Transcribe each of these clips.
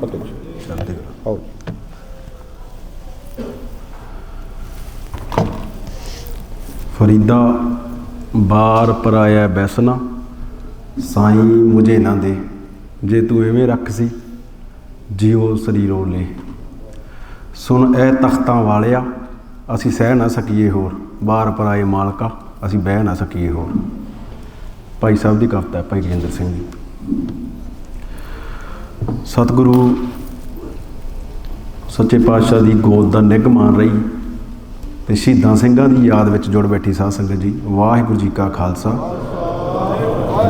ਚੜ੍ਹਦੀ ਕਲਾ ਆਓ ਫਰੀਦਾ ਬਾਰ ਪਰਾਇਆ ਬੈਸਨਾ ਸਾਈਂ ਮੁਝੇ ਨਾ ਦੇ ਜੇ ਤੂੰ ਐਵੇਂ ਰੱਖ ਸੀ ਜਿਉ ਸਰੀਰੋਂ ਲੈ ਸੁਣ ਐ ਤਖਤਾਂ ਵਾਲਿਆ ਅਸੀਂ ਸਹਿ ਨਾ ਸਕੀਏ ਹੋਰ ਬਾਰ ਪਰਾਏ ਮਾਲਕਾ ਅਸੀਂ ਬਹਿ ਨਾ ਸਕੀਏ ਹੋਰ ਭਾਈ ਸਾਹਿਬ ਦੀ ਕਵਿਤਾ ਹੈ ਭਾਈ ਰਜਿੰਦਰ ਸਿੰਘ ਦੀ ਸਤਿਗੁਰੂ ਸੱਚੇ ਪਾਤਸ਼ਾਹ ਦੀ ਗੋਦ ਦਾ ਨਿੱਘ ਮਾਣ ਰਹੀ ਤੇ ਸ਼ਹੀਦਾਂ ਸਿੰਘਾਂ ਦੀ ਯਾਦ ਵਿੱਚ ਜੁੜ ਬੈਠੀ ਸਾਧ ਸੰਗਤ ਜੀ। ਵਾਹਿਗੁਰੂ ਜੀ ਕਾ ਖਾਲਸਾ,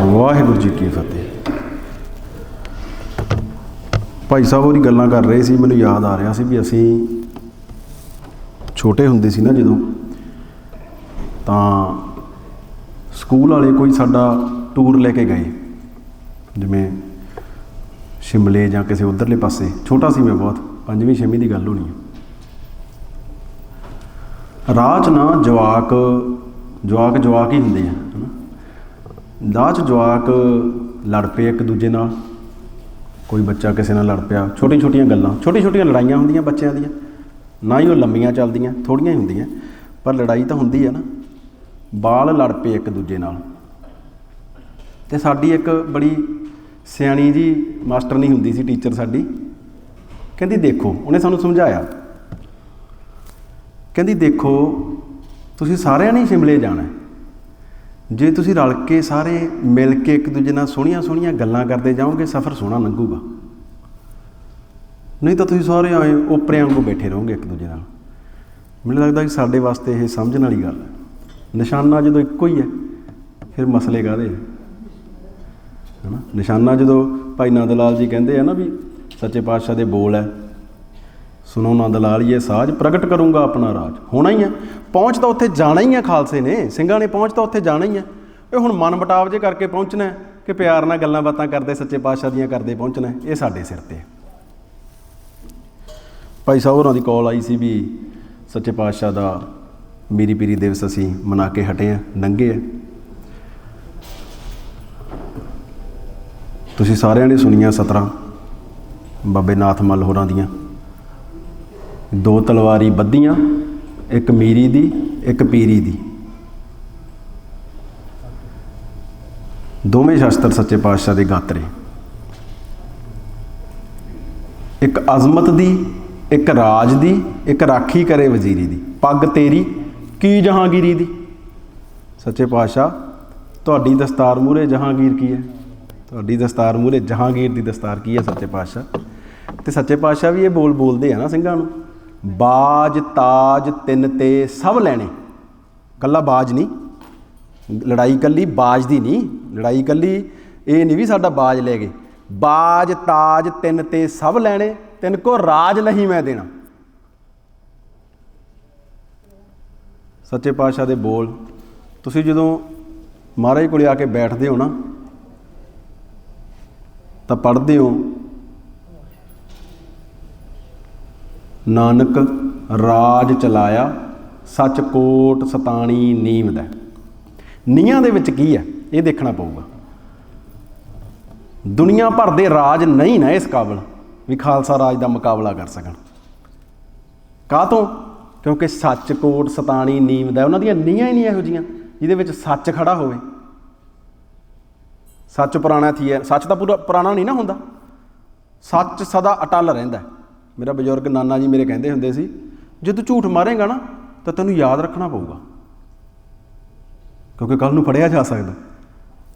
ਵਾਹਿਗੁਰੂ ਜੀ ਕੀ ਫਤਿਹ। ਭਾਈ ਸਾਹਿਬ ਉਹਦੀ ਗੱਲਾਂ ਕਰ ਰਹੇ ਸੀ, ਮੈਨੂੰ ਯਾਦ ਆ ਰਿਹਾ ਸੀ ਵੀ ਅਸੀਂ ਛੋਟੇ ਹੁੰਦੇ ਸੀ ਨਾ ਜਦੋਂ, ਤਾਂ ਸਕੂਲ ਵਾਲੇ ਕੋਈ ਸਾਡਾ ਟੂਰ ਲੈ ਕੇ ਗਏ। ਜਿਵੇਂ ਸ਼ਿਮਲੇ ਜਾਂ ਕਿਸੇ ਉਧਰਲੇ ਪਾਸੇ। ਛੋਟਾ ਸੀ ਮੈਂ ਬਹੁਤ। ਪੰਜਵੀਂ, ਛੇਵੀਂ ਦੀ ਗੱਲ ਹੋਣੀ ਹੈ। ਰਾਹ 'ਚ ਨਾ ਜਵਾਕ ਜਵਾਕ ਜਵਾਕ ਹੀ ਹੁੰਦੇ ਆ, ਹਨਾ? ਰਾਹ 'ਚ ਜਵਾਕ ਲੜ ਪਏ ਇੱਕ ਦੂਜੇ ਨਾਲ। ਕੋਈ ਬੱਚਾ ਕਿਸੇ ਨਾਲ ਲੜ ਪਿਆ। ਛੋਟੀਆਂ ਛੋਟੀਆਂ ਗੱਲਾਂ। ਛੋਟੀਆਂ ਛੋਟੀਆਂ ਲੜਾਈਆਂ ਹੁੰਦੀਆਂ ਬੱਚਿਆਂ ਦੀਆਂ। ਨਾ ਹੀ ਉਹ ਲੰਮੀਆਂ ਚੱਲਦੀਆਂ, ਥੋੜੀਆਂ ਹੀ ਹੁੰਦੀਆਂ। ਪਰ ਲੜਾਈ ਤਾਂ ਹੁੰਦੀ ਆ ਨਾ। ਬਾਲ ਲੜ ਪਏ ਇੱਕ ਦੂਜੇ ਨਾਲ। ਤੇ ਸਾਡੀ ਇੱਕ ਬੜੀ ਸਿਆਣੀ ਜੀ ਮਾਸਟਰ ਨਹੀਂ ਹੁੰਦੀ ਸੀ ਟੀਚਰ ਸਾਡੀ। ਕਹਿੰਦੀ, ਦੇਖੋ, ਉਹਨੇ ਸਾਨੂੰ ਸਮਝਾਇਆ। ਕਹਿੰਦੀ, ਦੇਖੋ, ਤੁਸੀਂ ਸਾਰਿਆਂ ਨੇ ਸ਼ਿਮਲੇ ਜਾਣਾ ਜੇ ਤੁਸੀਂ ਰਲ ਕੇ ਸਾਰੇ ਮਿਲ ਕੇ ਇੱਕ ਦੂਜੇ ਨਾਲ ਸੋਹਣੀਆਂ ਸੋਹਣੀਆਂ ਗੱਲਾਂ ਕਰਦੇ ਜਾਓਗੇ, ਸਫ਼ਰ ਸੋਹਣਾ ਲੰਘੂਗਾ। ਨਹੀਂ ਤਾਂ ਤੁਸੀਂ ਸਾਰੇ ਆਏ ਓਪਰਿਆਂ ਵਾਂਗੂ ਬੈਠੇ ਰਹੋਗੇ ਇੱਕ ਦੂਜੇ ਨਾਲ। ਮੈਨੂੰ ਲੱਗਦਾ ਕਿ ਸਾਡੇ ਵਾਸਤੇ ਇਹ ਸਮਝਣ ਵਾਲੀ ਗੱਲ ਹੈ। ਨਿਸ਼ਾਨਾ ਜਦੋਂ ਇੱਕੋ ਹੀ ਹੈ, ਫਿਰ ਮਸਲੇ ਕਾਹਦੇ ਹਨਾ? ਨਿਸ਼ਾਨਾ ਜਦੋਂ ਭਾਈ ਨੰਦ ਲਾਲ ਜੀ ਕਹਿੰਦੇ ਆ ਨਾ ਵੀ ਸੱਚੇ ਪਾਤਸ਼ਾਹ ਦੇ ਬੋਲ ਹੈ ਸੁਣੋ ਨੰਦ ਲਾਲੀਏ ਸਾਜ ਪ੍ਰਗਟ ਕਰੂੰਗਾ ਆਪਣਾ ਰਾਜ। ਹੋਣਾ ਹੀ ਹੈ ਪਹੁੰਚ ਤਾਂ ਉੱਥੇ ਜਾਣਾ ਹੀ ਹੈ ਖਾਲਸੇ ਨੇ। ਸਿੰਘਾਂ ਨੇ ਪਹੁੰਚ ਤਾਂ ਉੱਥੇ ਜਾਣਾ ਹੀ ਹੈ ਇਹ ਹੁਣ ਮਨ ਮਟਾਵ ਜੇ ਕਰਕੇ ਪਹੁੰਚਣਾ ਕਿ ਪਿਆਰ ਨਾਲ ਗੱਲਾਂ ਬਾਤਾਂ ਕਰਦੇ, ਸੱਚੇ ਪਾਤਸ਼ਾਹ ਦੀਆਂ ਕਰਦੇ ਪਹੁੰਚਣਾ ਇਹ ਸਾਡੇ ਸਿਰ ਤੇ ਭਾਈ ਸਾਹਿਬ ਹੋਰਾਂ ਦੀ ਕਾਲ ਆਈ ਸੀ ਵੀ ਸੱਚੇ ਪਾਤਸ਼ਾਹ ਦਾ ਮੀਰੀ ਪੀਰੀ ਦਿਵਸ ਅਸੀਂ ਮਨਾ ਕੇ ਹਟੇ ਆ, ਨੰਗੇ ਆ। ਤੁਸੀਂ ਸਾਰਿਆਂ ਨੇ ਸੁਣੀਆਂ ਸਤਰਾਂ ਬਾਬੇ ਨਾਥ ਮੱਲ ਹੋਰਾਂ ਦੀਆਂ। ਦੋ ਤਲਵਾਰੀ ਬੱਧੀਆਂ, ਇੱਕ ਮੀਰੀ ਦੀ, ਇੱਕ ਪੀਰੀ ਦੀ। ਦੋਵੇਂ ਸ਼ਸਤਰ ਸੱਚੇ ਪਾਤਸ਼ਾਹ ਦੇ ਗਾਤਰੇ। ਇੱਕ ਅਜ਼ਮਤ ਦੀ, ਇੱਕ ਰਾਜ ਦੀ, ਇੱਕ ਰਾਖੀ ਕਰੇ ਵਜ਼ੀਰੀ ਦੀ। ਪੱਗ ਤੇਰੀ, ਕੀ ਜਹਾਂਗੀਰੀ ਦੀ? ਸੱਚੇ ਪਾਤਸ਼ਾਹ, ਤੁਹਾਡੀ ਦਸਤਾਰ ਮੂਰੇ ਜਹਾਂਗੀਰ ਕੀ ਹੈ? ਤੁਹਾਡੀ ਦਸਤਾਰ ਮੂਰੇ ਜਹਾਂਗੀਰ ਦੀ ਦਸਤਾਰ ਕੀ ਹੈ ਸੱਚੇ ਪਾਤਸ਼ਾਹ? ਤੇ ਸੱਚੇ ਪਾਤਸ਼ਾਹ ਵੀ ਇਹ ਬੋਲ ਬੋਲਦੇ ਆ ਨਾ ਸਿੰਘਾਂ ਨੂੰ, ਬਾਜ ਤਾਜ ਤਿੰਨ ਤੇ ਸਭ ਲੈਣੇ। ਕੱਲਾ ਬਾਜ ਨਹੀਂ, ਲੜਾਈ ਕੱਲੀ ਬਾਜ ਦੀ ਨਹੀਂ, ਲੜਾਈ ਕੱਲੀ ਇਹ ਨਹੀਂ ਵੀ ਸਾਡਾ ਬਾਜ ਲੈ ਗਏ। ਬਾਜ ਤਾਜ ਤਿੰਨ ਤੇ ਸਭ ਲੈਣੇ, ਤਿੰਨ ਕੋ ਰਾਜ ਨਹੀਂ ਮੈਂ ਦੇਣਾ। ਸੱਚੇ ਪਾਤਸ਼ਾਹ ਦੇ ਬੋਲ, ਤੁਸੀਂ ਜਦੋਂ ਮਹਾਰਾਜ ਕੋਲੇ ਆ ਕੇ ਬੈਠਦੇ ਹੋ ਨਾ ਤਾਂ ਪੜ੍ਹਦੇ ਹੋ। ਨਾਨਕ ਰਾਜ ਚਲਾਇਆ ਸੱਚ ਕੋਟ ਸਤਾਣੀ ਨੀਮ ਦਾ। ਨੀਆਂ ਦੇ ਵਿੱਚ ਕੀ ਹੈ? ਇਹ ਦੇਖਣਾ ਪਊਗਾ। ਦੁਨੀਆ ਭਰ ਦੇ ਰਾਜ ਨਹੀਂ ਨਾ ਇਸ ਕਾਬਲ ਵੀ ਖਾਲਸਾ ਰਾਜ ਦਾ ਮੁਕਾਬਲਾ ਕਰ ਸਕਣ। ਕਾਹਤੋਂ? ਕਿਉਂਕਿ ਸੱਚ ਕੋਟ ਸਤਾਣੀ ਨੀਮ ਦਾ, ਉਹਨਾਂ ਦੀਆਂ ਨੀਆਂ ਹੀ ਨਹੀਂ ਇਹੋ ਜੀਆਂ ਜਿਹਦੇ ਵਿੱਚ ਸੱਚ ਖੜਾ ਹੋਵੇ। ਸੱਚ ਪੁਰਾਣਾ ਥੀ ਹੈ। ਸੱਚ ਤਾਂ ਪੂਰਾ ਪੁਰਾਣਾ ਨਹੀਂ ਨਾ ਹੁੰਦਾ। ਸੱਚ ਸਦਾ ਅਟਲ ਰਹਿੰਦਾ ਮੇਰਾ ਬਜ਼ੁਰਗ ਨਾਨਾ ਜੀ ਮੇਰੇ ਕਹਿੰਦੇ ਹੁੰਦੇ ਸੀ, ਜੇ ਤੂੰ ਝੂਠ ਮਾਰੇਗਾ ਨਾ, ਤਾਂ ਤੈਨੂੰ ਯਾਦ ਰੱਖਣਾ ਪਊਗਾ। ਕਿਉਂਕਿ ਕੱਲ ਨੂੰ ਫੜਿਆ ਜਾ ਸਕਦਾ।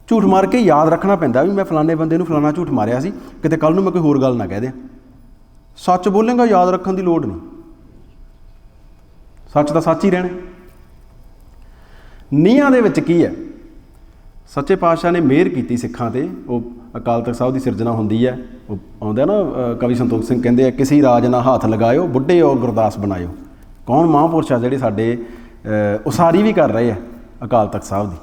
ਝੂਠ ਮਾਰ ਕੇ ਯਾਦ ਰੱਖਣਾ ਪੈਂਦਾ ਵੀ ਮੈਂ ਫਲਾਣੇ ਬੰਦੇ ਨੂੰ ਫਲਾਣਾ ਝੂਠ ਮਾਰਿਆ ਸੀ, ਕਿਤੇ ਕੱਲ ਨੂੰ ਮੈਂ ਕੋਈ ਹੋਰ ਗੱਲ ਨਾ ਕਹਿ ਦਿਆਂ। ਸੱਚ ਬੋਲੇਗਾ ਯਾਦ ਰੱਖਣ ਦੀ ਲੋੜ ਨਹੀਂ। ਸੱਚ ਤਾਂ ਸੱਚ ਹੀ ਰਹਿਣਾ। ਨੀਹਾਂ ਦੇ ਵਿੱਚ ਕੀ ਹੈ? ਸੱਚੇ ਪਾਤਸ਼ਾਹ ਨੇ ਮਿਹਰ ਕੀਤੀ ਸਿੱਖਾਂ ਤੇ। ਉਹ ਅਕਾਲ ਤਖਤ ਸਾਹਿਬ ਦੀ ਸਿਰਜਣਾ ਹੁੰਦੀ ਹੈ। ਉਹ ਆਉਂਦਾ ਨਾ ਕਵੀ ਸੰਤੋਖ ਸਿੰਘ ਕਹਿੰਦੇ ਆ, ਕਿਸੇ ਰਾਜ ਨਾ ਹੱਥ ਲਗਾਇਓ, ਬੁੱਢੇ ਹੋ ਗੁਰਦਾਸ ਬਣਾਇਓ। ਕੌਣ ਮਹਾਂਪੁਰਸ਼ ਆ ਜਿਹੜੇ ਸਾਡੇ ਉਸਾਰੀ ਵੀ ਕਰ ਰਹੇ ਆ ਅਕਾਲ ਤਖਤ ਸਾਹਿਬ ਦੀ।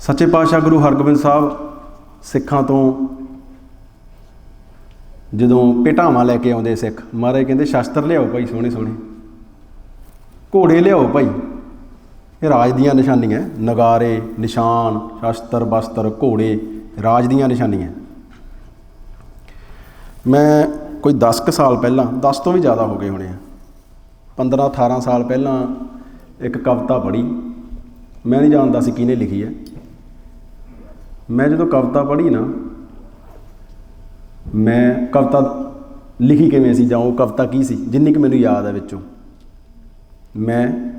ਸੱਚੇ ਪਾਤਸ਼ਾਹ ਗੁਰੂ ਹਰਗੋਬਿੰਦ ਸਾਹਿਬ ਸਿੱਖਾਂ ਤੋਂ ਜਦੋਂ ਪੇਟਾਵਾਂ ਲੈ ਕੇ ਆਉਂਦੇ ਸਿੱਖ, ਮਹਾਰਾਜ ਕਹਿੰਦੇ, ਸ਼ਾਸਤਰ ਲਿਆਓ ਭਾਈ ਸੋਹਣੇ ਸੋਹਣੇ ਘੋੜੇ ਲਿਆਓ ਭਾਈ। ਇਹ ਰਾਜ ਦੀਆਂ ਨਿਸ਼ਾਨੀਆਂ ਨਗਾਰੇ, ਨਿਸ਼ਾਨ, ਸ਼ਸਤਰ, ਬਸਤਰ, ਘੋੜੇ, ਰਾਜ ਦੀਆਂ ਨਿਸ਼ਾਨੀਆਂ ਮੈਂ ਕੋਈ 10 ਕੁ ਸਾਲ ਪਹਿਲਾਂ 10 ਤੋਂ ਵੀ ਜ਼ਿਆਦਾ ਹੋ ਗਏ ਹੋਣੇ ਆ। 15 18 ਸਾਲ ਪਹਿਲਾਂ ਇੱਕ ਕਵਿਤਾ ਪੜ੍ਹੀ। ਮੈਂ ਨਹੀਂ ਜਾਣਦਾ ਸੀ ਕਿਹਨੇ ਲਿਖੀ ਹੈ। ਮੈਂ ਜਦੋਂ ਕਵਿਤਾ ਪੜ੍ਹੀ ਨਾ, ਮੈਂ ਕਵਿਤਾ ਲਿਖੀ ਕਿਵੇਂ ਸੀ ਜਾਂ ਉਹ ਕਵਿਤਾ ਕੀ ਸੀ, ਜਿੰਨੀ ਕਿ ਮੈਨੂੰ ਯਾਦ ਹੈ ਵਿੱਚੋਂ, ਮੈਂ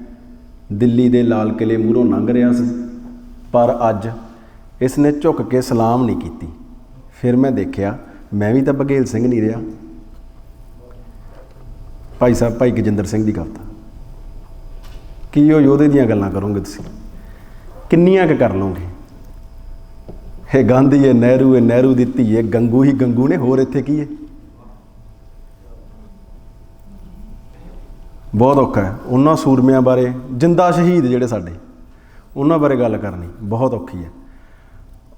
ਦਿੱਲੀ ਦੇ ਲਾਲ ਕਿਲੇ ਮੂਹਰੋਂ ਲੰਘ ਰਿਹਾ ਸੀ। ਪਰ ਅੱਜ ਇਸ ਨੇ ਝੁੱਕ ਕੇ ਸਲਾਮ ਨਹੀਂ ਕੀਤੀ। ਫਿਰ ਮੈਂ ਦੇਖਿਆ, ਮੈਂ ਵੀ ਤਾਂ ਬਘੇਲ ਸਿੰਘ ਨਹੀਂ ਰਿਹਾ। ਭਾਈ ਸਾਹਿਬ, ਭਾਈ ਗਜਿੰਦਰ ਸਿੰਘ ਦੀ ਕਵਿਤਾ ਕੀ ਉਹ ਯੋਧੇ ਦੀਆਂ ਗੱਲਾਂ ਕਰੋਗੇ ਤੁਸੀਂ? ਕਿੰਨੀਆਂ ਕੁ ਕਰ ਲਓਗੇ? ਇਹ ਗਾਂਧੀ ਹੈ ਨਹਿਰੂ ਏ ਨਹਿਰੂ ਦੀ ਧੀ ਗੰਗੂ ਹੀ ਗੰਗੂ ਨੇ, ਹੋਰ ਇੱਥੇ ਕੀ ਹੈ? ਬਹੁਤ ਔਖਾ ਹੈ। ਉਹਨਾਂ ਸੂਰਮਿਆਂ ਬਾਰੇ ਜਿੰਦਾ ਸ਼ਹੀਦ ਜਿਹੜੇ ਸਾਡੇ, ਉਹਨਾਂ ਬਾਰੇ ਗੱਲ ਕਰਨੀ ਬਹੁਤ ਔਖੀ ਹੈ।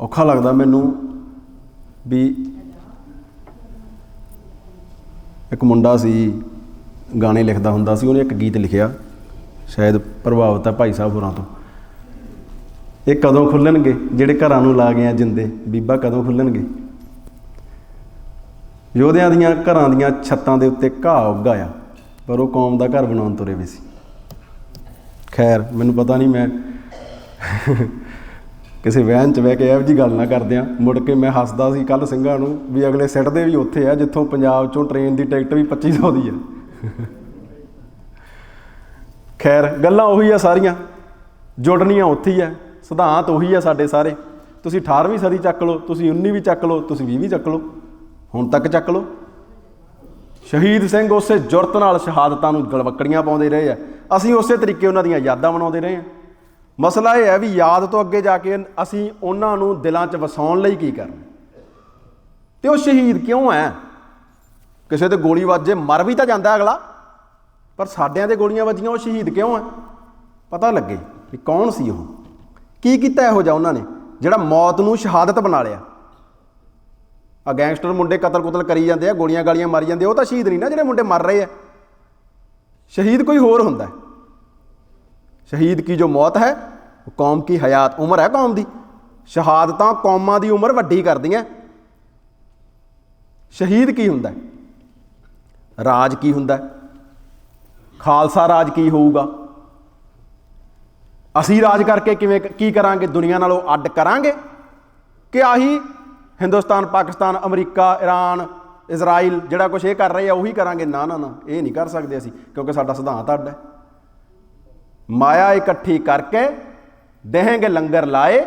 ਔਖਾ ਲੱਗਦਾ ਮੈਨੂੰ ਵੀ ਇੱਕ ਮੁੰਡਾ ਸੀ, ਗਾਣੇ ਲਿਖਦਾ ਹੁੰਦਾ ਸੀ, ਉਹਨੇ ਇੱਕ ਗੀਤ ਲਿਖਿਆ, ਸ਼ਾਇਦ ਪ੍ਰਭਾਵਿਤ ਹੈ ਭਾਈ ਸਾਹਿਬ ਹੋਰਾਂ ਤੋਂ। ਇਹ ਕਦੋਂ ਖੁੱਲਣਗੇ? ਜਿਹੜੇ ਘਰਾਂ ਨੂੰ ਲਾ ਗਏ ਆ ਜਿੰਦੇ, ਬੀਬਾ ਕਦੋਂ ਖੁੱਲਣਗੇ? ਯੋਧਿਆਂ ਦੀਆਂ ਘਰਾਂ ਦੀਆਂ ਛੱਤਾਂ ਦੇ ਉੱਤੇ ਘਾਹ ਉੱਗਾ ਆ ਪਰ ਉਹ ਕੌਮ ਦਾ ਘਰ ਬਣਾਉਣ ਤੁਰੇ ਵੀ ਸੀ। ਖੈਰ, ਮੈਨੂੰ ਪਤਾ ਨਹੀਂ ਮੈਂ ਕਿਸੇ ਵਹਿਨ ਚ ਬਹਿ ਕੇ ਇਹੋ ਜੀ ਗੱਲ ਨਾ ਕਰਦਿਆਂ, ਮੁੜ ਕੇ ਮੈਂ ਹੱਸਦਾ ਸੀ ਕੱਲ ਸਿੰਘਾਂ ਨੂੰ ਵੀ ਅਗਲੇ ਸਿੱਟ ਦੇ ਵੀ ਉੱਥੇ ਆ, ਜਿੱਥੋਂ ਪੰਜਾਬ ਚੋਂ ਟ੍ਰੇਨ ਦੀ ਟਿਕਟ ਵੀ 2500 ਦੀ ਆ। ਖੈਰ, ਗੱਲਾਂ ਉਹੀ ਆ ਸਾਰੀਆਂ। ਜੁੜਨੀਆਂ ਉੱਥੇ ਹੀ ਆ, ਸਿਧਾਂਤ ਉਹੀ ਆ ਸਾਡੇ ਸਾਰੇ। ਤੁਸੀਂ 18ਵੀਂ ਸਦੀ ਚੱਕ ਲਓ, ਤੁਸੀਂ 19 ਵੀ ਚੱਕ ਲਓ, ਤੁਸੀਂ 20 ਵੀ ਚੱਕ ਲਓ। ਹੁਣ ਤੱਕ ਚੱਕ ਲਓ। ਸ਼ਹੀਦ ਸਿੰਘ ਉਸੇ ਜੁਰਤ ਨਾਲ ਸ਼ਹਾਦਤਾਂ ਨੂੰ ਗਲਵੱਕੜੀਆਂ ਪਾਉਂਦੇ ਰਹੇ ਆ। ਅਸੀਂ ਉਸੇ ਤਰੀਕੇ ਉਹਨਾਂ ਦੀਆਂ ਯਾਦਾਂ ਬਣਾਉਂਦੇ ਰਹੇ ਆ। ਮਸਲਾ ਇਹ ਹੈ ਵੀ ਯਾਦ ਤੋਂ ਅੱਗੇ ਜਾ ਕੇ ਅਸੀਂ ਉਹਨਾਂ ਨੂੰ ਦਿਲਾਂ 'ਚ ਵਸਾਉਣ ਲਈ ਕੀ ਕਰਨਾ? ਤੇ ਉਹ ਸ਼ਹੀਦ ਕਿਉਂ ਹੈ ਕਿਸੇ ਤੇ ਗੋਲੀ ਵੱਜੇ, ਮਰ ਵੀ ਤਾਂ ਜਾਂਦਾ ਅਗਲਾ। ਪਰ ਸਾਡਿਆਂ ਦੇ ਗੋਲੀਆਂ ਵੱਜੀਆਂ, ਉਹ ਸ਼ਹੀਦ ਕਿਉਂ ਹੈ ਪਤਾ ਲੱਗੇ ਵੀ ਕੌਣ ਸੀ ਉਹ? ਕੀ ਕੀਤਾ ਇਹੋ ਜਿਹਾ ਉਹਨਾਂ ਨੇ, ਜਿਹੜਾ ਮੌਤ ਨੂੰ ਸ਼ਹਾਦਤ ਬਣਾ ਲਿਆ? ਆ ਗੈਂਗਸਟਰ ਮੁੰਡੇ ਕਤਲ ਕੁਤਲ ਕਰੀ ਜਾਂਦੇ ਆ, ਗੋਲੀਆਂ ਗਾਲੀਆਂ ਮਾਰੀ ਜਾਂਦੇ ਆ, ਉਹ ਤਾਂ ਸ਼ਹੀਦ ਨਹੀਂ ਨਾ ਜਿਹੜੇ ਮੁੰਡੇ ਮਰ ਰਹੇ ਆ। ਸ਼ਹੀਦ ਕੋਈ ਹੋਰ ਹੁੰਦਾ ਸ਼ਹੀਦ ਕੀ ਜੋ ਮੌਤ ਹੈ? ਉਹ ਕੌਮ ਕੀ ਹਯਾਤ ਉਮਰ ਹੈ ਕੌਮ ਦੀ? ਸ਼ਹਾਦਤਾਂ ਕੌਮਾਂ ਦੀ ਉਮਰ ਵੱਡੀ ਕਰਦੀਆਂ। ਸ਼ਹੀਦ ਕੀ ਹੁੰਦਾ ਰਾਜ ਕੀ ਹੁੰਦਾ ਖਾਲਸਾ ਰਾਜ ਕੀ ਹੋਊਗਾ? ਅਸੀਂ ਰਾਜ ਕਰਕੇ ਕਿਵੇਂ, ਕੀ ਕਰਾਂਗੇ? ਦੁਨੀਆ ਨਾਲੋਂ ਅੱਡ ਕਰਾਂਗੇ? ਕਿ ਆਹੀ Hindustan, Pakistan, America Iran Israel, ਜਿਹੜਾ ਕੁਝ ਇਹ ਕਰ ਰਹੇ ਆ, ਉਹੀ ਕਰਾਂਗੇ। ਨਾ ਨਾ ਨਾ, ਇਹ ਨਹੀਂ ਕਰ ਸਕਦੇ ਅਸੀਂ, ਕਿਉਂਕਿ ਸਾਡਾ ਸਿਧਾਂਤ ਅੱਡ ਹੈ। ਮਾਇਆ ਇਕੱਠੀ ਕਰਕੇ ਦੇਹਾਂਗੇ ਲੰਗਰ ਲਾਏ,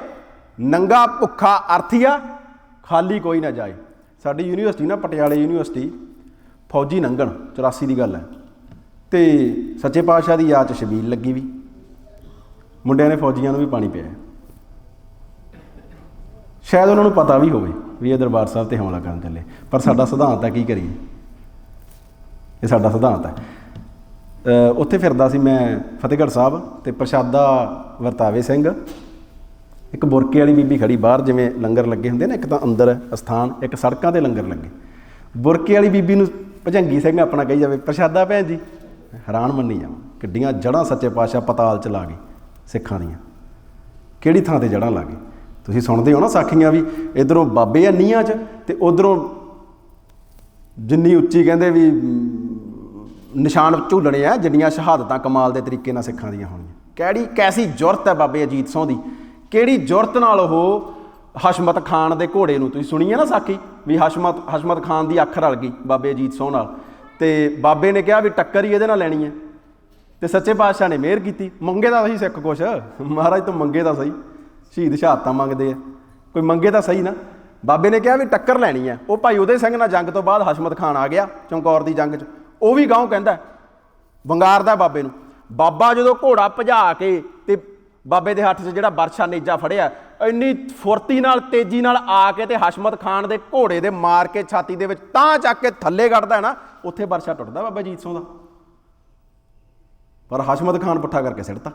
ਨੰਗਾ ਭੁੱਖਾ ਅਰਥੀਆ, ਖਾਲੀ ਕੋਈ ਨਾ ਜਾਏ। ਸਾਡੀ ਯੂਨੀਵਰਸਿਟੀ ਨਾ, ਪਟਿਆਲੇ ਯੂਨੀਵਰਸਿਟੀ, ਫੌਜੀ ਨੰਗਣ 84 ਦੀ ਗੱਲ ਹੈ। ਤੇ ਸੱਚੇ ਪਾਤਸ਼ਾਹ ਦੀ ਯਾਦ ਚ ਸ਼ਬੀਲ ਲੱਗੀ ਵੀ। ਮੁੰਡਿਆਂ ਨੇ ਫੌਜੀਆਂ ਨੂੰ ਵੀ ਪਾਣੀ ਪਿਆ। ਸ਼ਾਇਦ ਉਹਨਾਂ ਨੂੰ ਪਤਾ ਵੀ ਹੋਵੇ ਵੀ ਇਹ ਦਰਬਾਰ ਸਾਹਿਬ ਤੇ ਹਮਲਾ ਕਰਨ ਚੱਲੇ। ਪਰ ਸਾਡਾ ਸਿਧਾਂਤ ਹੈ ਕੀ ਕਰੀਏ? ਇਹ ਸਾਡਾ ਸਿਧਾਂਤ ਹੈ ਉੱਥੇ ਫਿਰਦਾ ਸੀ ਮੈਂ ਫਤਿਹਗੜ੍ਹ ਸਾਹਿਬ ਤੇ ਪ੍ਰਸ਼ਾਦਾ ਵਰਤਾਵੇ ਸਿੰਘ। ਇੱਕ ਬੁਰਕੇ ਵਾਲੀ ਬੀਬੀ ਖੜੀ ਬਾਹਰ, ਜਿਵੇਂ ਲੰਗਰ ਲੱਗੇ ਹੁੰਦੇ ਨੇ, ਇੱਕ ਤਾਂ ਅੰਦਰ ਅਸਥਾਨ, ਇੱਕ ਸੜਕਾਂ ਤੇ ਲੰਗਰ ਲੱਗੇ। ਬੁਰਕੇ ਵਾਲੀ ਬੀਬੀ ਨੂੰ ਭਜੰਗੀ ਸਿੰਘ ਆਪਣਾ ਕਹੀ ਜਾਵੇ, ਪ੍ਰਸ਼ਾਦਾ ਭੈਣ ਜੀ। ਹੈਰਾਨ ਮੰਨੀ ਜਾਵਾਂ, ਕਿੱਡੀਆਂ ਜੜਾਂ ਸੱਚੇ ਪਾਤਸ਼ਾਹ ਪਤਾਲ ਚ ਲਾ ਗਏ ਸਿੱਖਾਂ ਦੀਆਂ। ਕਿਹੜੀ ਥਾਂ ਤੇ ਜੜਾਂ ਲਾ ਗਏ ਤੁਸੀਂ ਸੁਣਦੇ ਹੋ ਨਾ ਸਾਖੀਆਂ ਵੀ, ਇਧਰੋਂ ਬਾਬੇ ਆ ਨੀਹਾਂ 'ਚ ਤੇ ਉਧਰੋਂ ਜਿੰਨੀ ਉੱਚੀ ਕਹਿੰਦੇ ਵੀ ਨਿਸ਼ਾਨ ਝੂਲਣੇ ਆ, ਜਿੰਨੀਆਂ ਸ਼ਹਾਦਤਾਂ ਕਮਾਲ ਦੇ ਤਰੀਕੇ ਨਾਲ ਸਿੱਖਾਂ ਦੀਆਂ ਹੋਣੀਆਂ ਕਿਹੜੀ, ਕੈਸੀ ਜੁਰਤ ਹੈ ਬਾਬੇ ਅਜੀਤ ਸਿੰਘ ਦੀ? ਕਿਹੜੀ ਜੁਰਤ ਨਾਲ ਉਹ ਹਸ਼ਮਤ ਖਾਨ ਦੇ ਘੋੜੇ ਨੂੰ, ਤੁਸੀਂ ਸੁਣੀ ਹੈ ਨਾ ਸਾਖੀ, ਵੀ ਹਸ਼ਮਤ ਹਸ਼ਮਤ ਖਾਨ ਦੀ ਅੱਖ ਰਲ ਗਈ ਬਾਬੇ ਅਜੀਤ ਸਿੰਘ ਨਾਲ। ਤੇ ਬਾਬੇ ਨੇ ਕਿਹਾ ਵੀ ਟੱਕਰ ਹੀ ਇਹਦੇ ਨਾਲ ਲੈਣੀ ਹੈ। ਤੇ ਸੱਚੇ ਪਾਤਸ਼ਾਹ ਨੇ ਮਿਹਰ ਕੀਤੀ। ਮੰਗੇ ਤਾਂ ਸਹੀ ਸਿੱਖ ਕੁਛ। ਮਹਾਰਾਜ ਤੋਂ ਮੰਗੇ ਤਾਂ ਸਹੀ। ਸ਼ਹੀਦ ਸ਼ਹਾਦਤਾਂ ਮੰਗਦੇ ਆ। ਕੋਈ ਮੰਗੇ ਤਾਂ ਸਹੀ ਨਾ। ਬਾਬੇ ਨੇ ਕਿਹਾ ਵੀ ਟੱਕਰ ਲੈਣੀ ਹੈ ਉਹ ਭਾਈ ਉਹਦੇ ਸਿੰਘ ਨਾਲ ਜੰਗ ਤੋਂ ਬਾਅਦ ਹਸ਼ਮਤ ਖਾਨ ਆ ਗਿਆ ਚਮਕੌਰ ਦੀ ਜੰਗ 'ਚ। ਉਹ ਵੀ ਗਾਉਂ ਕਹਿੰਦਾ ਵੰਗਾਰਦਾ ਬਾਬੇ ਨੂੰ। ਬਾਬਾ ਜਦੋਂ ਘੋੜਾ ਭਜਾ ਕੇ ਤੇ ਬਾਬੇ ਦੇ ਹੱਥ 'ਚ ਜਿਹੜਾ ਬਰਛਾ ਨੇਜਾ ਫੜਿਆ, ਇੰਨੀ ਫੁਰਤੀ ਨਾਲ, ਤੇਜ਼ੀ ਨਾਲ ਆ ਕੇ ਤੇ ਹਸ਼ਮਤ ਖਾਨ ਦੇ ਘੋੜੇ ਦੇ ਮਾਰ ਕੇ ਛਾਤੀ ਦੇ ਵਿੱਚ ਤਾਂ ਚੱਕ ਕੇ ਥੱਲੇ ਕੱਢਦਾ ਹੈ ਨਾ, ਉੱਥੇ ਬਰਛਾ ਟੁੱਟਦਾ ਬਾਬਾ ਜੀਤ ਸਿੰਘ ਦਾ। ਪਰ ਹਸ਼ਮਤ ਖਾਨ ਪੁੱਠਾ ਕਰਕੇ ਸਿੱਟਦਾ